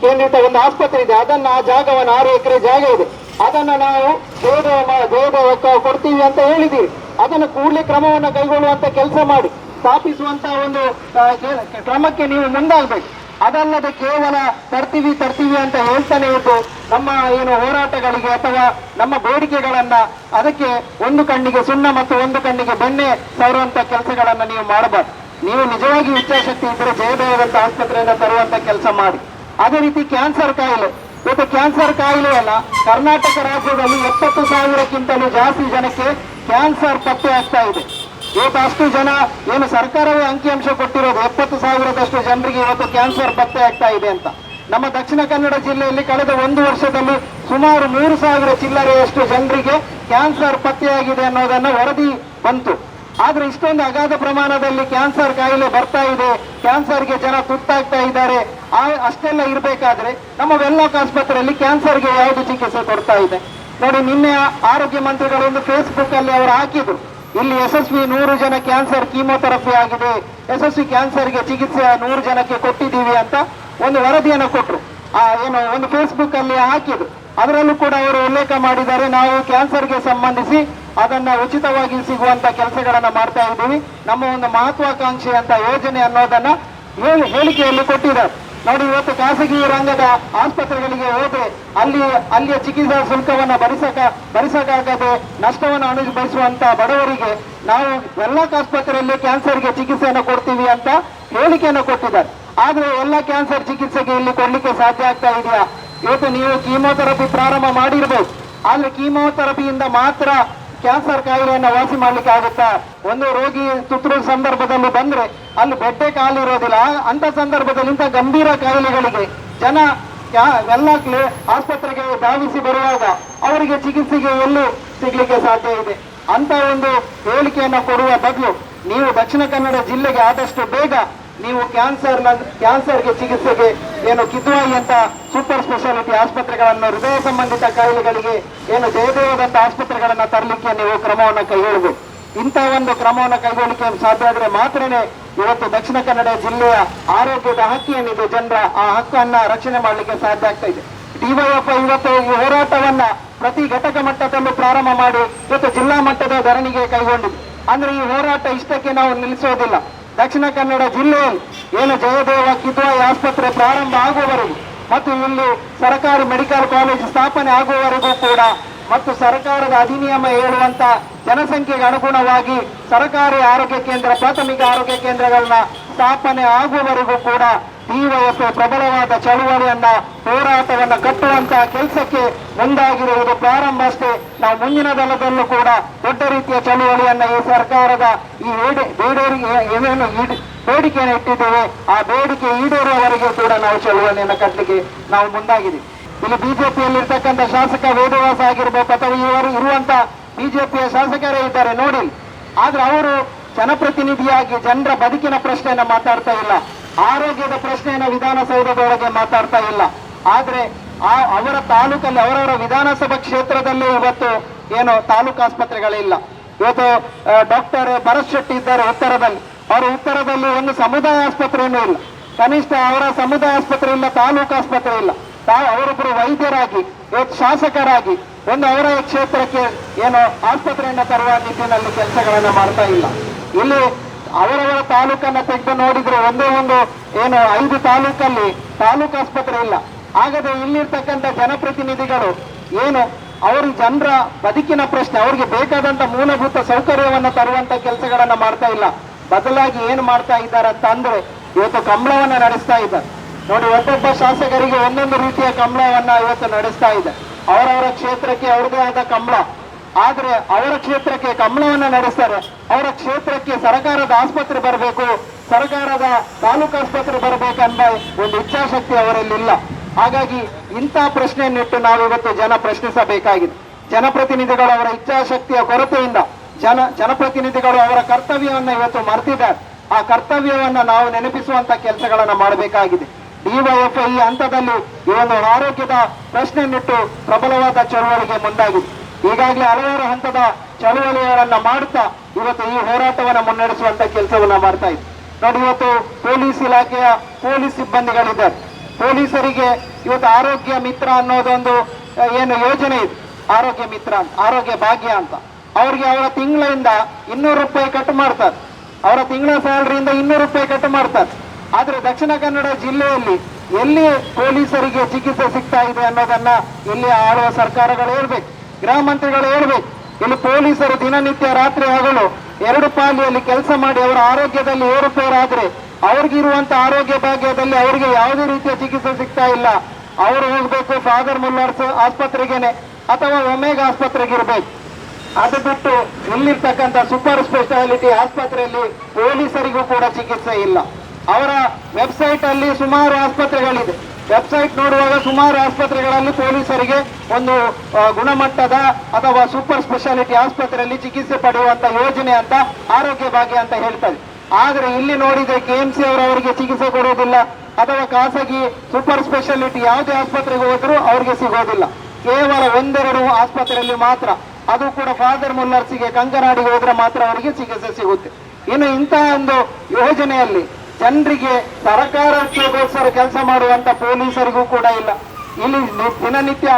ಕೇಂದ್ರಿತ ಒಂದು ಆಸ್ಪತ್ರೆ ಇದೆ. ಅದನ್ನ ಆ ಜಾಗವನ್ನು ಆರು ಎಕರೆ ಜಾಗ ಇದೆ. ಅದನ್ನ ನಾವು ಜಯದೇವ ಮ- ಜಯದೇವಕ್ಕೆ ಕೊಡ್ತೀವಿ ಅಂತ ಹೇಳಿದೀವಿ ಅದನ್ನು ಕೂಡಲೇ ಕ್ರಮವನ್ನು ಕೈಗೊಳ್ಳುವಂತ ಕೆಲಸ ಮಾಡಿ, ಸ್ಥಾಪಿಸುವಂತ ಒಂದು ಕ್ರಮಕ್ಕೆ ನೀವು ಮುಂದಾಗಬೇಕು. ಅದಲ್ಲದೆ ಕೇವಲ ತರ್ತೀವಿ ತರ್ತೀವಿ ಅಂತ ಹೇಳ್ತಾನೆ ಇದ್ದು, ನಮ್ಮ ಏನು ಹೋರಾಟಗಳಿಗೆ ಅಥವಾ ನಮ್ಮ ಬೇಡಿಕೆಗಳನ್ನ ಅದಕ್ಕೆ ಒಂದು ಕಣ್ಣಿಗೆ ಸುಣ್ಣ ಮತ್ತು ಒಂದು ಕಣ್ಣಿಗೆ ಬೆಣ್ಣೆ ತರುವಂತ ಕೆಲಸಗಳನ್ನ ನೀವು ಮಾಡಬಾರ್ದು. ನೀವು ನಿಜವಾಗಿ ಇಚ್ಛಾಶಕ್ತಿ ಇದ್ರೆ ಜಯದೇವಂತ ಆಸ್ಪತ್ರೆಯಿಂದ ತರುವಂತ ಕೆಲಸ ಮಾಡಿ. ಅದೇ ರೀತಿ ಕ್ಯಾನ್ಸರ್ ಕಾಯಿಲೆ. ಇವತ್ತು ಕ್ಯಾನ್ಸರ್ ಕಾಯಿಲೆಯನ್ನ ಕರ್ನಾಟಕ ರಾಜ್ಯದಲ್ಲಿ ಎಪ್ಪತ್ತು ಸಾವಿರಕ್ಕಿಂತಲೂ ಜಾಸ್ತಿ ಜನಕ್ಕೆ ಕ್ಯಾನ್ಸರ್ ಪತ್ತೆ ಆಗ್ತಾ ಇದೆ. ಇವತ್ತು ಜನ, ಏನು ಸರ್ಕಾರವೇ ಅಂಕಿಅಂಶ ಕೊಟ್ಟಿರೋದು, ಎಪ್ಪತ್ತು ಸಾವಿರದಷ್ಟು ಜನರಿಗೆ ಇವತ್ತು ಕ್ಯಾನ್ಸರ್ ಪತ್ತೆ ಆಗ್ತಾ ಇದೆ ಅಂತ. ನಮ್ಮ ದಕ್ಷಿಣ ಕನ್ನಡ ಜಿಲ್ಲೆಯಲ್ಲಿ ಕಳೆದ ಒಂದು ವರ್ಷದಲ್ಲಿ ಸುಮಾರು ಮೂರು ಸಾವಿರ ಚಿಲ್ಲರೆಯಷ್ಟು ಜನರಿಗೆ ಕ್ಯಾನ್ಸರ್ ಪತ್ತೆಯಾಗಿದೆ ಅನ್ನೋದನ್ನ ವರದಿ ಬಂತು. ಆದ್ರೆ ಇಷ್ಟೊಂದು ಅಗಾಧ ಪ್ರಮಾಣದಲ್ಲಿ ಕ್ಯಾನ್ಸರ್ ಕಾಯಿಲೆ ಬರ್ತಾ ಇದೆ, ಕ್ಯಾನ್ಸರ್ಗೆ ಜನ ತುತ್ತಾಗ್ತಾ ಇದ್ದಾರೆ ಅಷ್ಟೆಲ್ಲ ಇರಬೇಕಾದ್ರೆ ನಮ್ಮ ವೆಲ್ಲಾಕ್ ಆಸ್ಪತ್ರೆಯಲ್ಲಿ ಕ್ಯಾನ್ಸರ್ಗೆ ಯಾವುದು ಚಿಕಿತ್ಸೆ ಕೊಡ್ತಾ ಇದೆ? ನೋಡಿ, ನಿನ್ನೆ ಆರೋಗ್ಯ ಮಂತ್ರಿಗಳು ಒಂದು ಫೇಸ್ಬುಕ್ ಅಲ್ಲಿ ಅವರು ಹಾಕಿದ್ರು. ಇಲ್ಲಿ ಯಶಸ್ವಿ ನೂರು ಜನ ಕ್ಯಾನ್ಸರ್ ಕೀಮೋಥೆರಪಿ ಆಗಿದೆ. ಯಶಸ್ವಿ ಕ್ಯಾನ್ಸರ್ಗೆ ಚಿಕಿತ್ಸೆ ನೂರು ಜನಕ್ಕೆ ಕೊಟ್ಟಿದ್ದೀವಿ ಅಂತ ಒಂದು ವರದಿಯನ್ನು ಕೊಟ್ಟರು ಏನು, ಒಂದು ಫೇಸ್ಬುಕ್ ಅಲ್ಲಿ ಹಾಕಿದ್ರು. ಅದರಲ್ಲೂ ಕೂಡ ಅವರು ಉಲ್ಲೇಖ ಮಾಡಿದ್ದಾರೆ, ನಾವು ಕ್ಯಾನ್ಸರ್ಗೆ ಸಂಬಂಧಿಸಿ ಅದನ್ನ ಉಚಿತವಾಗಿ ಸಿಗುವಂತ ಕೆಲಸಗಳನ್ನ ಮಾಡ್ತಾ ಇದ್ದೀವಿ. ನಮ್ಮ ಒಂದು ಮಹತ್ವಾಕಾಂಕ್ಷಿ ಅಂತ ಯೋಜನೆ ಅನ್ನೋದನ್ನ ಹೇಳಿ, ಹೇಳಿಕೆಯಲ್ಲಿ ಕೊಟ್ಟಿದ್ದಾರೆ. ನೋಡಿ, ಇವತ್ತು ಖಾಸಗಿ ರಂಗದ ಆಸ್ಪತ್ರೆಗಳಿಗೆ ಹೋದೆ ಅಲ್ಲಿ, ಅಲ್ಲಿಯ ಚಿಕಿತ್ಸಾ ಶುಲ್ಕವನ್ನು ಭರಿಸಕ ಭರಿಸಕ್ಕಾಗದೆ ನಷ್ಟವನ್ನು ಅನುಭವಿಸುವಂತ ಬಡವರಿಗೆ ನಾವು ಎಲ್ಲ ಆಸ್ಪತ್ರೆಯಲ್ಲಿ ಕ್ಯಾನ್ಸರ್ಗೆ ಚಿಕಿತ್ಸೆಯನ್ನು ಕೊಡ್ತೀವಿ ಅಂತ ಹೇಳಿಕೆಯನ್ನು ಕೊಟ್ಟಿದ್ದಾರೆ. ಆದ್ರೆ ಎಲ್ಲ ಕ್ಯಾನ್ಸರ್ ಚಿಕಿತ್ಸೆಗೆ ಇಲ್ಲಿ ಕೊಡ್ಲಿಕ್ಕೆ ಸಾಧ್ಯ ಆಗ್ತಾ ಇದೆಯಾ? ಇವತ್ತು ನೀವು ಕೀಮೋಥೆರಪಿ ಪ್ರಾರಂಭ ಮಾಡಿರ್ಬೋದು. ಆದ್ರೆ ಕೀಮೋಥೆರಪಿಯಿಂದ ಮಾತ್ರ ಕ್ಯಾನ್ಸರ್ ಕಾಯಿಲೆಯನ್ನು ವಾಸಿ ಮಾಡ್ಲಿಕ್ಕೆ ಆಗುತ್ತಾ? ಒಂದು ರೋಗಿ ತುತ್ತು ಸಂದರ್ಭದಲ್ಲಿ ಬಂದ್ರೆ ಅಲ್ಲಿ ಬೆಡ್ಡೆ ಕಾಲಿರೋದಿಲ್ಲ. ಇರೋದಿಲ್ಲ ಅಂತ ಸಂದರ್ಭದಲ್ಲಿ ಇಂಥ ಗಂಭೀರ ಕಾಯಿಲೆಗಳಿಗೆ ಜನ ಎಲ್ಲ ಆಸ್ಪತ್ರೆಗೆ ಧಾವಿಸಿ ಬರುವಾಗ ಅವರಿಗೆ ಚಿಕಿತ್ಸೆಗೆ ಎಲ್ಲೂ ಸಿಗ್ಲಿಕ್ಕೆ ಸಾಧ್ಯ ಇದೆ. ಅಂತ ಒಂದು ಹೇಳಿಕೆಯನ್ನು ಕೊಡುವ ಬದಲು ನೀವು ದಕ್ಷಿಣ ಕನ್ನಡ ಜಿಲ್ಲೆಗೆ ಆದಷ್ಟು ಬೇಗ ನೀವು ಕ್ಯಾನ್ಸರ್ ಕ್ಯಾನ್ಸರ್ಗೆ ಚಿಕಿತ್ಸೆಗೆ ಏನು ಕಿದ್ವಾಯಿ ಅಂತ ಸೂಪರ್ ಸ್ಪೆಷಾಲಿಟಿ ಆಸ್ಪತ್ರೆಗಳನ್ನು ಹೃದಯ ಸಂಬಂಧಿತ ಕಾಯಿಲೆಗಳಿಗೆ ಏನು ಜಯದೇವದಂತ ಆಸ್ಪತ್ರೆಗಳನ್ನ ತರಲಿಕ್ಕೆ ನೀವು ಕ್ರಮವನ್ನು ಕೈಗೊಳ್ಳಬೇಕು. ಇಂಥ ಒಂದು ಕ್ರಮವನ್ನು ಕೈಗೊಳ್ಳಿಕ್ಕೆ ಸಾಧ್ಯ ಆದರೆ ಮಾತ್ರನೇ ಇವತ್ತು ದಕ್ಷಿಣ ಕನ್ನಡ ಜಿಲ್ಲೆಯ ಆರೋಗ್ಯದ ಹಕ್ಕು ಏನಿದೆ ಜನರ ಆ ಹಕ್ಕನ್ನ ರಕ್ಷಣೆ ಮಾಡಲಿಕ್ಕೆ ಸಾಧ್ಯ ಆಗ್ತಾ ಇದೆ. ಡಿವೈಎಫ್ಐ ಇವತ್ತು ಈ ಹೋರಾಟವನ್ನ ಪ್ರತಿ ಘಟಕ ಮಟ್ಟದಲ್ಲೂ ಪ್ರಾರಂಭ ಮಾಡಿ ಇವತ್ತು ಜಿಲ್ಲಾ ಮಟ್ಟದ ಧರಣಿಗೆ ಕೈಗೊಂಡಿದೆ. ಅಂದ್ರೆ ಈ ಹೋರಾಟ ಇಷ್ಟಕ್ಕೆ ನಾವು ನಿಲ್ಲಿಸೋದಿಲ್ಲ. ದಕ್ಷಿಣ ಕನ್ನಡ ಜಿಲ್ಲೆಯಲ್ಲಿ ಏನು ಜಯದೇವ ಕಿದ್ವಾಯಿ ಆಸ್ಪತ್ರೆ ಪ್ರಾರಂಭ ಆಗುವವರೆಗೂ ಮತ್ತು ಇಲ್ಲಿ ಸರ್ಕಾರಿ ಮೆಡಿಕಲ್ ಕಾಲೇಜು ಸ್ಥಾಪನೆ ಆಗುವವರೆಗೂ ಕೂಡ ಮತ್ತು ಸರ್ಕಾರದ ಅಧಿನಿಯಮ ಹೇಳುವಂತ ಜನಸಂಖ್ಯೆಗೆ ಅನುಗುಣವಾಗಿ ಸರ್ಕಾರಿ ಆರೋಗ್ಯ ಕೇಂದ್ರ, ಪ್ರಾಥಮಿಕ ಆರೋಗ್ಯ ಕೇಂದ್ರಗಳನ್ನ ಸ್ಥಾಪನೆ ಆಗುವವರೆಗೂ ಕೂಡ ಡಿವೈಎಫ್ ಪ್ರಬಲವಾದ ಚಳುವಳಿಯನ್ನ ಹೋರಾಟವನ್ನ ಕಟ್ಟುವಂತಹ ಕೆಲಸಕ್ಕೆ ಮುಂದಾಗಿರುವುದು ಪ್ರಾರಂಭ ಅಷ್ಟೇ. ನಾವು ಮುಂದಿನ ದಲದಲ್ಲೂ ಕೂಡ ದೊಡ್ಡ ರೀತಿಯ ಚಳುವಳಿಯನ್ನ ಈ ಸರ್ಕಾರದ ಈ ಏನೇನು ಬೇಡಿಕೆಯನ್ನು ಇಟ್ಟಿದ್ದೇವೆ. ಆ ಬೇಡಿಕೆ ಈಡೇರುವವರೆಗೆ ಕೂಡ ನಾವು ಚಳುವಳಿಯನ್ನು ಕಟ್ಟಲಿಕ್ಕೆ ನಾವು ಮುಂದಾಗಿದ್ದೀವಿ ಇಲ್ಲಿ ಬಿಜೆಪಿಯಲ್ಲಿರ್ತಕ್ಕಂಥ ಶಾಸಕ ವೇದವಾಸ ಆಗಿರ್ಬೇಕು ಅಥವಾ ಇವರು ಇರುವಂತ ಬಿಜೆಪಿಯ ಶಾಸಕರೇ ಇದ್ದಾರೆ, ನೋಡಿ. ಆದ್ರೆ ಅವರು ಜನಪ್ರತಿನಿಧಿಯಾಗಿ ಜನರ ಬದುಕಿನ ಪ್ರಶ್ನೆಯನ್ನ ಮಾತಾಡ್ತಾ ಇಲ್ಲ. ಆರೋಗ್ಯದ ಪ್ರಶ್ನೆಯನ್ನು ವಿಧಾನಸೌಧದೊಳಗೆ ಮಾತಾಡ್ತಾ ಇಲ್ಲ. ಆದರೆ ಆ ಅವರ ತಾಲೂಕಲ್ಲಿ, ಅವರವರ ವಿಧಾನಸಭಾ ಕ್ಷೇತ್ರದಲ್ಲೇ ಇವತ್ತು ಏನು ತಾಲೂಕು ಆಸ್ಪತ್ರೆಗಳಿಲ್ಲ ಇವತ್ತು ಡಾಕ್ಟರ್ ಭರತ್ ಶೆಟ್ಟಿ ಇದ್ದಾರೆ ಉತ್ತರದಲ್ಲಿ. ಅವರು ಉತ್ತರದಲ್ಲಿ ಒಂದು ಸಮುದಾಯ ಆಸ್ಪತ್ರೆಯೂ ಇಲ್ಲ. ಕನಿಷ್ಠ ಅವರ ಸಮುದಾಯ ಆಸ್ಪತ್ರೆ ಇಲ್ಲ, ತಾಲೂಕು ಆಸ್ಪತ್ರೆ ಇಲ್ಲ. ಅವರೊಬ್ಬರು ವೈದ್ಯರಾಗಿ, ಇವತ್ತು ಶಾಸಕರಾಗಿ, ಒಂದು ಅವರ ಕ್ಷೇತ್ರಕ್ಕೆ ಏನು ಆಸ್ಪತ್ರೆಯನ್ನು ತರುವ ನಿಟ್ಟಿನಲ್ಲಿ ಕೆಲಸಗಳನ್ನು ಮಾಡ್ತಾ ಇಲ್ಲ. ಇಲ್ಲಿ ಅವರವರ ತಾಲೂಕನ್ನ ತೆಗೆದು ನೋಡಿದ್ರೆ ಒಂದೇ ಒಂದು ಏನು ಐದು ತಾಲೂಕಲ್ಲಿ ತಾಲೂಕು ಆಸ್ಪತ್ರೆ ಇಲ್ಲ. ಹಾಗಾದ್ರೆ ಇಲ್ಲಿರ್ತಕ್ಕಂಥ ಜನಪ್ರತಿನಿಧಿಗಳು ಏನು ಅವ್ರ ಜನರ ಬದುಕಿನ ಪ್ರಶ್ನೆ, ಅವ್ರಿಗೆ ಬೇಕಾದಂತ ಮೂಲಭೂತ ಸೌಕರ್ಯವನ್ನ ತರುವಂತ ಕೆಲಸಗಳನ್ನ ಮಾಡ್ತಾ ಇಲ್ಲ. ಬದಲಾಗಿ ಏನು ಮಾಡ್ತಾ ಇದ್ದಾರೆ ಅಂತ ಅಂದ್ರೆ ಇವತ್ತು ಕಂಬಳವನ್ನ ನಡೆಸ್ತಾ ಇದ್ದಾರೆ. ನೋಡಿ, ಒಬ್ಬೊಬ್ಬ ಶಾಸಕರಿಗೆ ಒಂದೊಂದು ರೀತಿಯ ಕಂಬಳವನ್ನ ಇವತ್ತು ನಡೆಸ್ತಾ ಇದೆ. ಅವರವರ ಕ್ಷೇತ್ರಕ್ಕೆ ಅವ್ರದೇ ಆದ ಕಂಬಳ. ಆದ್ರೆ ಅವರ ಕ್ಷೇತ್ರಕ್ಕೆ ಕಮಲವನ್ನು ನಡೆಸ್ತಾರೆ. ಅವರ ಕ್ಷೇತ್ರಕ್ಕೆ ಸರ್ಕಾರದ ಆಸ್ಪತ್ರೆ ಬರಬೇಕು, ಸರ್ಕಾರದ ತಾಲೂಕು ಆಸ್ಪತ್ರೆ ಬರಬೇಕಂಬ ಒಂದು ಇಚ್ಛಾಶಕ್ತಿ ಅವರಲ್ಲಿ ಇಲ್ಲ. ಹಾಗಾಗಿ ಇಂಥ ಪ್ರಶ್ನೆಯನ್ನಿಟ್ಟು ನಾವು ಇವತ್ತು ಜನ ಪ್ರಶ್ನಿಸಬೇಕಾಗಿದೆ. ಜನಪ್ರತಿನಿಧಿಗಳು ಅವರ ಇಚ್ಛಾಶಕ್ತಿಯ ಕೊರತೆಯಿಂದ, ಜನ, ಜನಪ್ರತಿನಿಧಿಗಳು ಅವರ ಕರ್ತವ್ಯವನ್ನ ಇವತ್ತು ಮರೆತಿದ್ದಾರೆ. ಆ ಕರ್ತವ್ಯವನ್ನ ನಾವು ನೆನಪಿಸುವಂತ ಕೆಲಸಗಳನ್ನ ಮಾಡಬೇಕಾಗಿದೆ. ಡಿವೈಎಫ್ಐ ಹಂತದಲ್ಲಿ ಈ ಒಂದು ಆರೋಗ್ಯದ ನಿಟ್ಟು ಪ್ರಬಲವಾದ ಚಳವಳಿಗೆ ಮುಂದಾಗಿದೆ. ಈಗಾಗಲೇ ಹಲವಾರು ಹಂತದ ಚಳವಳಿಗಳನ್ನ ಮಾಡ್ತಾ ಇವತ್ತು ಈ ಹೋರಾಟವನ್ನ ಮುನ್ನಡೆಸುವಂತ ಕೆಲಸವನ್ನ ಮಾಡ್ತಾ ಇದೆ ನೋಡಿ, ಇವತ್ತು ಪೊಲೀಸ್ ಇಲಾಖೆಯ ಪೊಲೀಸ್ ಸಿಬ್ಬಂದಿಗಳಿದ್ದಾರೆ. ಪೊಲೀಸರಿಗೆ ಇವತ್ತು ಆರೋಗ್ಯ ಮಿತ್ರ ಅನ್ನೋದೊಂದು ಏನು ಯೋಜನೆ ಇದೆ. ಆರೋಗ್ಯ ಮಿತ್ರ ಅಂತ, ಆರೋಗ್ಯ ಭಾಗ್ಯ ಅಂತ. ಅವ್ರಿಗೆ ಅವರ ತಿಂಗಳಿಂದ ಇನ್ನೂರು ರೂಪಾಯಿ ಕಟ್ ಮಾಡ್ತಾರೆ. ಅವರ ತಿಂಗಳ ಸ್ಯಾಲರಿಯಿಂದ ಇನ್ನೂರು ರೂಪಾಯಿ ಕಟ್ ಮಾಡ್ತಾರೆ. ಆದ್ರೆ ದಕ್ಷಿಣ ಕನ್ನಡ ಜಿಲ್ಲೆಯಲ್ಲಿ ಎಲ್ಲಿ ಪೊಲೀಸರಿಗೆ ಚಿಕಿತ್ಸೆ ಸಿಗ್ತಾ ಇದೆ ಅನ್ನೋದನ್ನ ಇಲ್ಲಿ ಆಳುವ ಸರ್ಕಾರಗಳು ಹೇಳ್ಬೇಕು. ಗೃಹ ಮಂತ್ರಿಗಳು ಹೇಳ್ಬೇಕು, ಇಲ್ಲಿ ಪೊಲೀಸರು ದಿನನಿತ್ಯ ರಾತ್ರಿ ಹಗಲು ಎರಡು ಪಾಲಿಯಲ್ಲಿ ಕೆಲಸ ಮಾಡಿ ಅವರ ಆರೋಗ್ಯದಲ್ಲಿ ಏರುಪೇರಾದ್ರೆ ಅವ್ರಿಗಿರುವಂತ ಆರೋಗ್ಯ ಭಾಗ್ಯದಲ್ಲಿ ಅವರಿಗೆ ಯಾವುದೇ ರೀತಿಯ ಚಿಕಿತ್ಸೆ ಸಿಗ್ತಾ ಇಲ್ಲ. ಅವರು ಹೋಗ್ಬೇಕು ಫಾದರ್ ಮುಲ್ಲಾರ್ಸ್ ಆಸ್ಪತ್ರೆಗೇನೆ ಅಥವಾ ಒಮೇಗ ಆಸ್ಪತ್ರೆಗೆ ಇರಬೇಕು. ಅದು ಬಿಟ್ಟು ಇಲ್ಲಿರ್ತಕ್ಕಂಥ ಸೂಪರ್ ಸ್ಪೆಷಾಲಿಟಿ ಆಸ್ಪತ್ರೆಯಲ್ಲಿ ಪೊಲೀಸರಿಗೂ ಕೂಡ ಚಿಕಿತ್ಸೆ ಇಲ್ಲ. ಅವರ ವೆಬ್ಸೈಟ್ ಅಲ್ಲಿ ಸುಮಾರು ಆಸ್ಪತ್ರೆಗಳಿದೆ. ವೆಬ್ಸೈಟ್ ನೋಡುವಾಗ ಸುಮಾರು ಆಸ್ಪತ್ರೆಗಳಲ್ಲಿ ಪೊಲೀಸರಿಗೆ ಒಂದು ಗುಣಮಟ್ಟದ ಅಥವಾ ಸೂಪರ್ ಸ್ಪೆಷಾಲಿಟಿ ಆಸ್ಪತ್ರೆಯಲ್ಲಿ ಚಿಕಿತ್ಸೆ ಪಡೆಯುವಂತ ಯೋಜನೆ ಅಂತ ಆರೋಗ್ಯ ಭಾಗ್ಯ ಅಂತ ಹೇಳ್ತಾರೆ. ಆದರೆ ಇಲ್ಲಿ ನೋಡಿದ್ರೆ ಕೆ ಎಂ ಸಿ ಅವರು ಅವರಿಗೆ ಚಿಕಿತ್ಸೆ ಕೊಡೋದಿಲ್ಲ ಅಥವಾ ಖಾಸಗಿ ಸೂಪರ್ ಸ್ಪೆಷಾಲಿಟಿ ಯಾವುದೇ ಆಸ್ಪತ್ರೆಗೆ ಹೋದರೂ ಅವರಿಗೆ ಸಿಗೋದಿಲ್ಲ. ಕೇವಲ ಒಂದೆರಡು ಆಸ್ಪತ್ರೆಯಲ್ಲಿ ಮಾತ್ರ, ಅದು ಕೂಡ ಫಾದರ್ ಮುಲ್ಲರ್ಸಿಗೆ ಕಂಕನಾಡಿಗೆ ಹೋದ್ರೆ ಮಾತ್ರ ಅವರಿಗೆ ಚಿಕಿತ್ಸೆ ಸಿಗುತ್ತೆ. ಇನ್ನು ಇಂತಹ ಒಂದು ಯೋಜನೆಯಲ್ಲಿ ಜನರಿಗೆ ಸರ್ಕಾರಕ್ಕೋಸ್ಕರ ಕೆಲಸ ಮಾಡುವಂತ ಪೊಲೀಸರಿಗೂ ಕೂಡ ಇಲ್ಲ. ಇಲ್ಲಿ ದಿನನಿತ್ಯ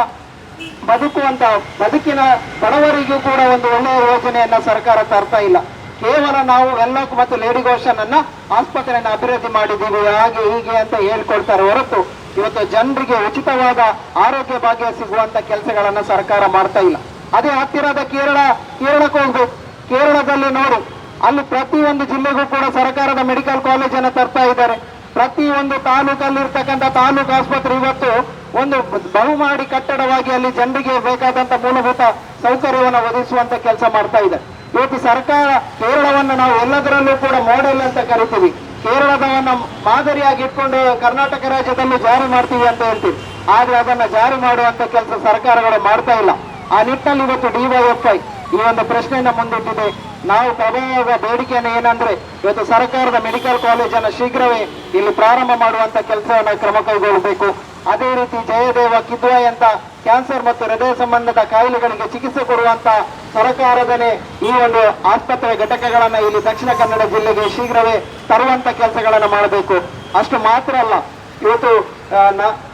ಬದುಕುವಂತ, ಬದುಕಿನ ಬಡವರಿಗೂ ಕೂಡ ಒಂದು ಒಳ್ಳೆಯ ಯೋಜನೆಯನ್ನ ಸರ್ಕಾರ ತರ್ತಾ ಇಲ್ಲ. ಕೇವಲ ನಾವು ಎಲ್ಲಕ್ಕೂ ಮತ್ತು ಲೇಡಿ ಗೋಷನ್ ಅನ್ನ ಆಸ್ಪತ್ರೆಯನ್ನ ಅಭಿವೃದ್ಧಿ ಮಾಡಿದ್ದೀವಿ, ಹಾಗೆ ಹೀಗೆ ಅಂತ ಹೇಳ್ಕೊಳ್ತಾರೆ ಹೊರತು ಇವತ್ತು ಜನರಿಗೆ ಉಚಿತವಾದ ಆರೋಗ್ಯ ಭಾಗ್ಯ ಸಿಗುವಂತ ಕೆಲಸಗಳನ್ನ ಸರ್ಕಾರ ಮಾಡ್ತಾ ಇಲ್ಲ. ಅದೇ ಹತ್ತಿರದ ಕೇರಳ, ಕೇರಳಕ್ಕೆ ಹೋಗ್ಬೇಕು. ಕೇರಳದಲ್ಲಿ ನೋಡಿ ಅಲ್ಲಿ ಪ್ರತಿಯೊಂದು ಜಿಲ್ಲೆಗೂ ಕೂಡ ಸರ್ಕಾರದ ಮೆಡಿಕಲ್ ಕಾಲೇಜನ್ನು ತರ್ತಾ ಇದ್ದಾರೆ. ಪ್ರತಿ ಒಂದು ತಾಲೂಕಲ್ಲಿರ್ತಕ್ಕಂಥ ತಾಲೂಕು ಆಸ್ಪತ್ರೆ ಇವತ್ತು ಒಂದು ಬಹುಮಾಡಿ ಕಟ್ಟಡವಾಗಿ ಅಲ್ಲಿ ಜನರಿಗೆ ಬೇಕಾದಂತ ಮೂಲಭೂತ ಸೌಕರ್ಯವನ್ನು ಒದಗಿಸುವಂತ ಕೆಲಸ ಮಾಡ್ತಾ ಇದೆ. ಇವತ್ತು ಸರ್ಕಾರ ಕೇರಳವನ್ನು ನಾವು ಎಲ್ಲದರಲ್ಲೂ ಕೂಡ ಮಾಡೆಲ್ ಅಂತ ಕರಿತೀವಿ. ಕೇರಳದವನ್ನ ಮಾದರಿಯಾಗಿ ಇಟ್ಕೊಂಡು ಕರ್ನಾಟಕ ರಾಜ್ಯದಲ್ಲೂ ಜಾರಿ ಮಾಡ್ತೀವಿ ಅಂತ ಹೇಳ್ತೀವಿ. ಆದ್ರೆ ಅದನ್ನ ಜಾರಿ ಮಾಡುವಂತ ಕೆಲಸ ಸರ್ಕಾರಗಳು ಮಾಡ್ತಾ ಇಲ್ಲ. ಆ ನಿಟ್ಟಿನಲ್ಲಿ ಇವತ್ತು ಡಿವೈಎಫ್ಐ ಈ ಒಂದು ಪ್ರಶ್ನೆಯನ್ನ ಮುಂದಿಟ್ಟಿದೆ. ನಾವು ಪ್ರಭಾವ ಬೇಡಿಕೆಯನ್ನು ಏನಂದ್ರೆ, ಇವತ್ತು ಸರ್ಕಾರದ ಮೆಡಿಕಲ್ ಕಾಲೇಜನ್ನು ಶೀಘ್ರವೇ ಇಲ್ಲಿ ಪ್ರಾರಂಭ ಮಾಡುವಂತ ಕೆಲಸವನ್ನು ಕ್ರಮ ಕೈಗೊಳ್ಳಬೇಕು. ಅದೇ ರೀತಿ ಜಯದೇವ ಕಿದ್ವಾಯ್ ಅಂತ ಕ್ಯಾನ್ಸರ್ ಮತ್ತು ಹೃದಯ ಸಂಬಂಧದ ಕಾಯಿಲೆಗಳಿಗೆ ಚಿಕಿತ್ಸೆ ಕೊಡುವಂತ ಸರ್ಕಾರದನೇ ಈ ಒಂದು ಆಸ್ಪತ್ರೆ ಘಟಕಗಳನ್ನು ಇಲ್ಲಿ ದಕ್ಷಿಣ ಕನ್ನಡ ಜಿಲ್ಲೆಗೆ ಶೀಘ್ರವೇ ತರುವಂತ ಕೆಲಸಗಳನ್ನು ಮಾಡಬೇಕು. ಅಷ್ಟು ಮಾತ್ರ ಅಲ್ಲ ಇವತ್ತು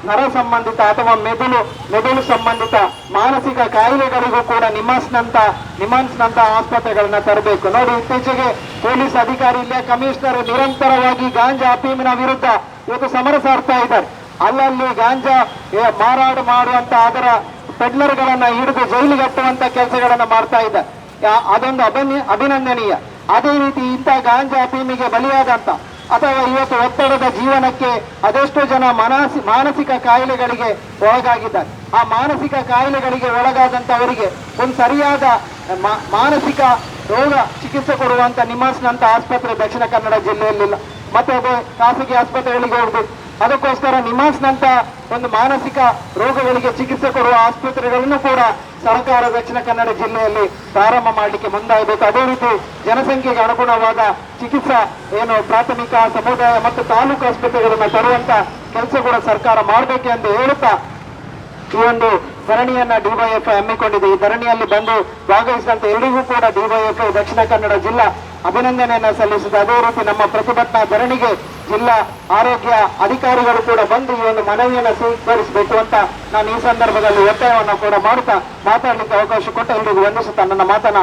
ನರ ಸಂಬಂಧಿತ ಅಥವಾ ಮೆದುಳು ಮೆದುಳು ಸಂಬಂಧಿತ ಮಾನಸಿಕ ಕಾಯಿಲೆಗಳಿಗೂ ಕೂಡ ನಿಮಾನ್ಸ್ನಂತ ನಿಮಾನ್ಸ್ನಂತ ಆಸ್ಪತ್ರೆಗಳನ್ನ ತರಬೇಕು. ನೋಡಿ, ಇತ್ತೀಚೆಗೆ ಪೊಲೀಸ್ ಅಧಿಕಾರಿ ಇಲ್ಲೇ ಕಮಿಷನರ್ ನಿರಂತರವಾಗಿ ಗಾಂಜಾ ಅಫೀಮಿನ ವಿರುದ್ಧ ಇವತ್ತು ಸಮರ ಸಾರ್ತಾ ಇದ್ದಾರೆ. ಅಲ್ಲಲ್ಲಿ ಗಾಂಜಾ ಮಾರಾಟ ಮಾಡುವಂತ ಅದರ ಪೆಡ್ಲರ್ಗಳನ್ನ ಹಿಡಿದು ಜೈಲಿಗೆ ಹತ್ತುವಂತ ಕೆಲಸಗಳನ್ನ ಮಾಡ್ತಾ ಇದ್ದಾರೆ. ಅದೊಂದು ಅಭಿನ, ಅಭಿನಂದನೀಯ. ಅದೇ ರೀತಿ ಇಂಥ ಗಾಂಜಾ ಅಫೀಮಿಗೆ ಬಲಿಯಾದಂತ ಅಥವಾ ಇವತ್ತು ಒತ್ತಡದ ಜೀವನಕ್ಕೆ ಅದೆಷ್ಟೋ ಜನ ಮನಸಿ, ಮಾನಸಿಕ ಕಾಯಿಲೆಗಳಿಗೆ ಒಳಗಾಗಿದ್ದಾರೆ. ಆ ಮಾನಸಿಕ ಕಾಯಿಲೆಗಳಿಗೆ ಒಳಗಾದಂತವರಿಗೆ ಒಂದು ಸರಿಯಾದ ಮಾನಸಿಕ ರೋಗ ಚಿಕಿತ್ಸೆ ಕೊಡುವಂತ ನಿಮಾನ್ಸ್ನಂತ ಆಸ್ಪತ್ರೆ ದಕ್ಷಿಣ ಕನ್ನಡ ಜಿಲ್ಲೆಯಲ್ಲಿಲ್ಲ. ಮತ್ತೆ ಖಾಸಗಿ ಆಸ್ಪತ್ರೆಗಳಿಗೆ ಹೋಗ್ಬೇಕು. ಅದಕ್ಕೋಸ್ಕರ ನಿಮಾನ್ಸ್ನಂತ ಒಂದು ಮಾನಸಿಕ ರೋಗಗಳಿಗೆ ಚಿಕಿತ್ಸೆ ಕೊಡುವ ಆಸ್ಪತ್ರೆಗಳನ್ನು ಕೂಡ ಸರ್ಕಾರ ದಕ್ಷಿಣ ಕನ್ನಡ ಜಿಲ್ಲೆಯಲ್ಲಿ ಪ್ರಾರಂಭ ಮಾಡಲಿಕ್ಕೆ ಮುಂದಾಗಬೇಕು. ಅದೇ ರೀತಿ ಜನಸಂಖ್ಯೆಗೆ ಅನುಗುಣವಾದ ಚಿಕಿತ್ಸಾ ಏನು ಪ್ರಾಥಮಿಕ, ಸಮುದಾಯ ಮತ್ತು ತಾಲೂಕು ಆಸ್ಪತ್ರೆಗಳನ್ನು ತರುವಂತ ಕೆಲಸ ಕೂಡ ಸರ್ಕಾರ ಮಾಡಬೇಕು ಎಂದು ಹೇಳುತ್ತಾ ಈ ಒಂದು ಧರಣಿಯನ್ನ ಡಿವೈಎಫ್ ಹಮ್ಮಿಕೊಂಡಿದೆ. ಈ ಧರಣಿಯಲ್ಲಿ ಬಂದು ಭಾಗವಹಿಸಿದಂತ ಎಲ್ಲರಿಗೂ ಕೂಡ ಡಿವೈಎಫ್, ದಕ್ಷಿಣ ಕನ್ನಡ ಜಿಲ್ಲಾ ಅಭಿನಂದನೆಯನ್ನ ಸಲ್ಲಿಸಿದೆ ಅದೇ ರೀತಿ ನಮ್ಮ ಪ್ರತಿಭಟನಾ ಧರಣಿಗೆ ಜಿಲ್ಲಾ ಆರೋಗ್ಯ ಅಧಿಕಾರಿಗಳು ಕೂಡ ಬಂದು ಈ ಒಂದು ಮನವಿಯನ್ನು ಸ್ವೀಕರಿಸಬೇಕು ಅಂತ ನಾನು ಈ ಸಂದರ್ಭದಲ್ಲಿ ಒತ್ತಾಯವನ್ನು ಕೂಡ ಮಾಡುತ್ತಾ ಮಾತಾಡಲಿಕ್ಕೆ ಅವಕಾಶ ಕೊಟ್ಟು ಎಲ್ಲರಿಗೂ ವಂದಿಸುತ್ತಾ ನನ್ನ ಮಾತನ್ನ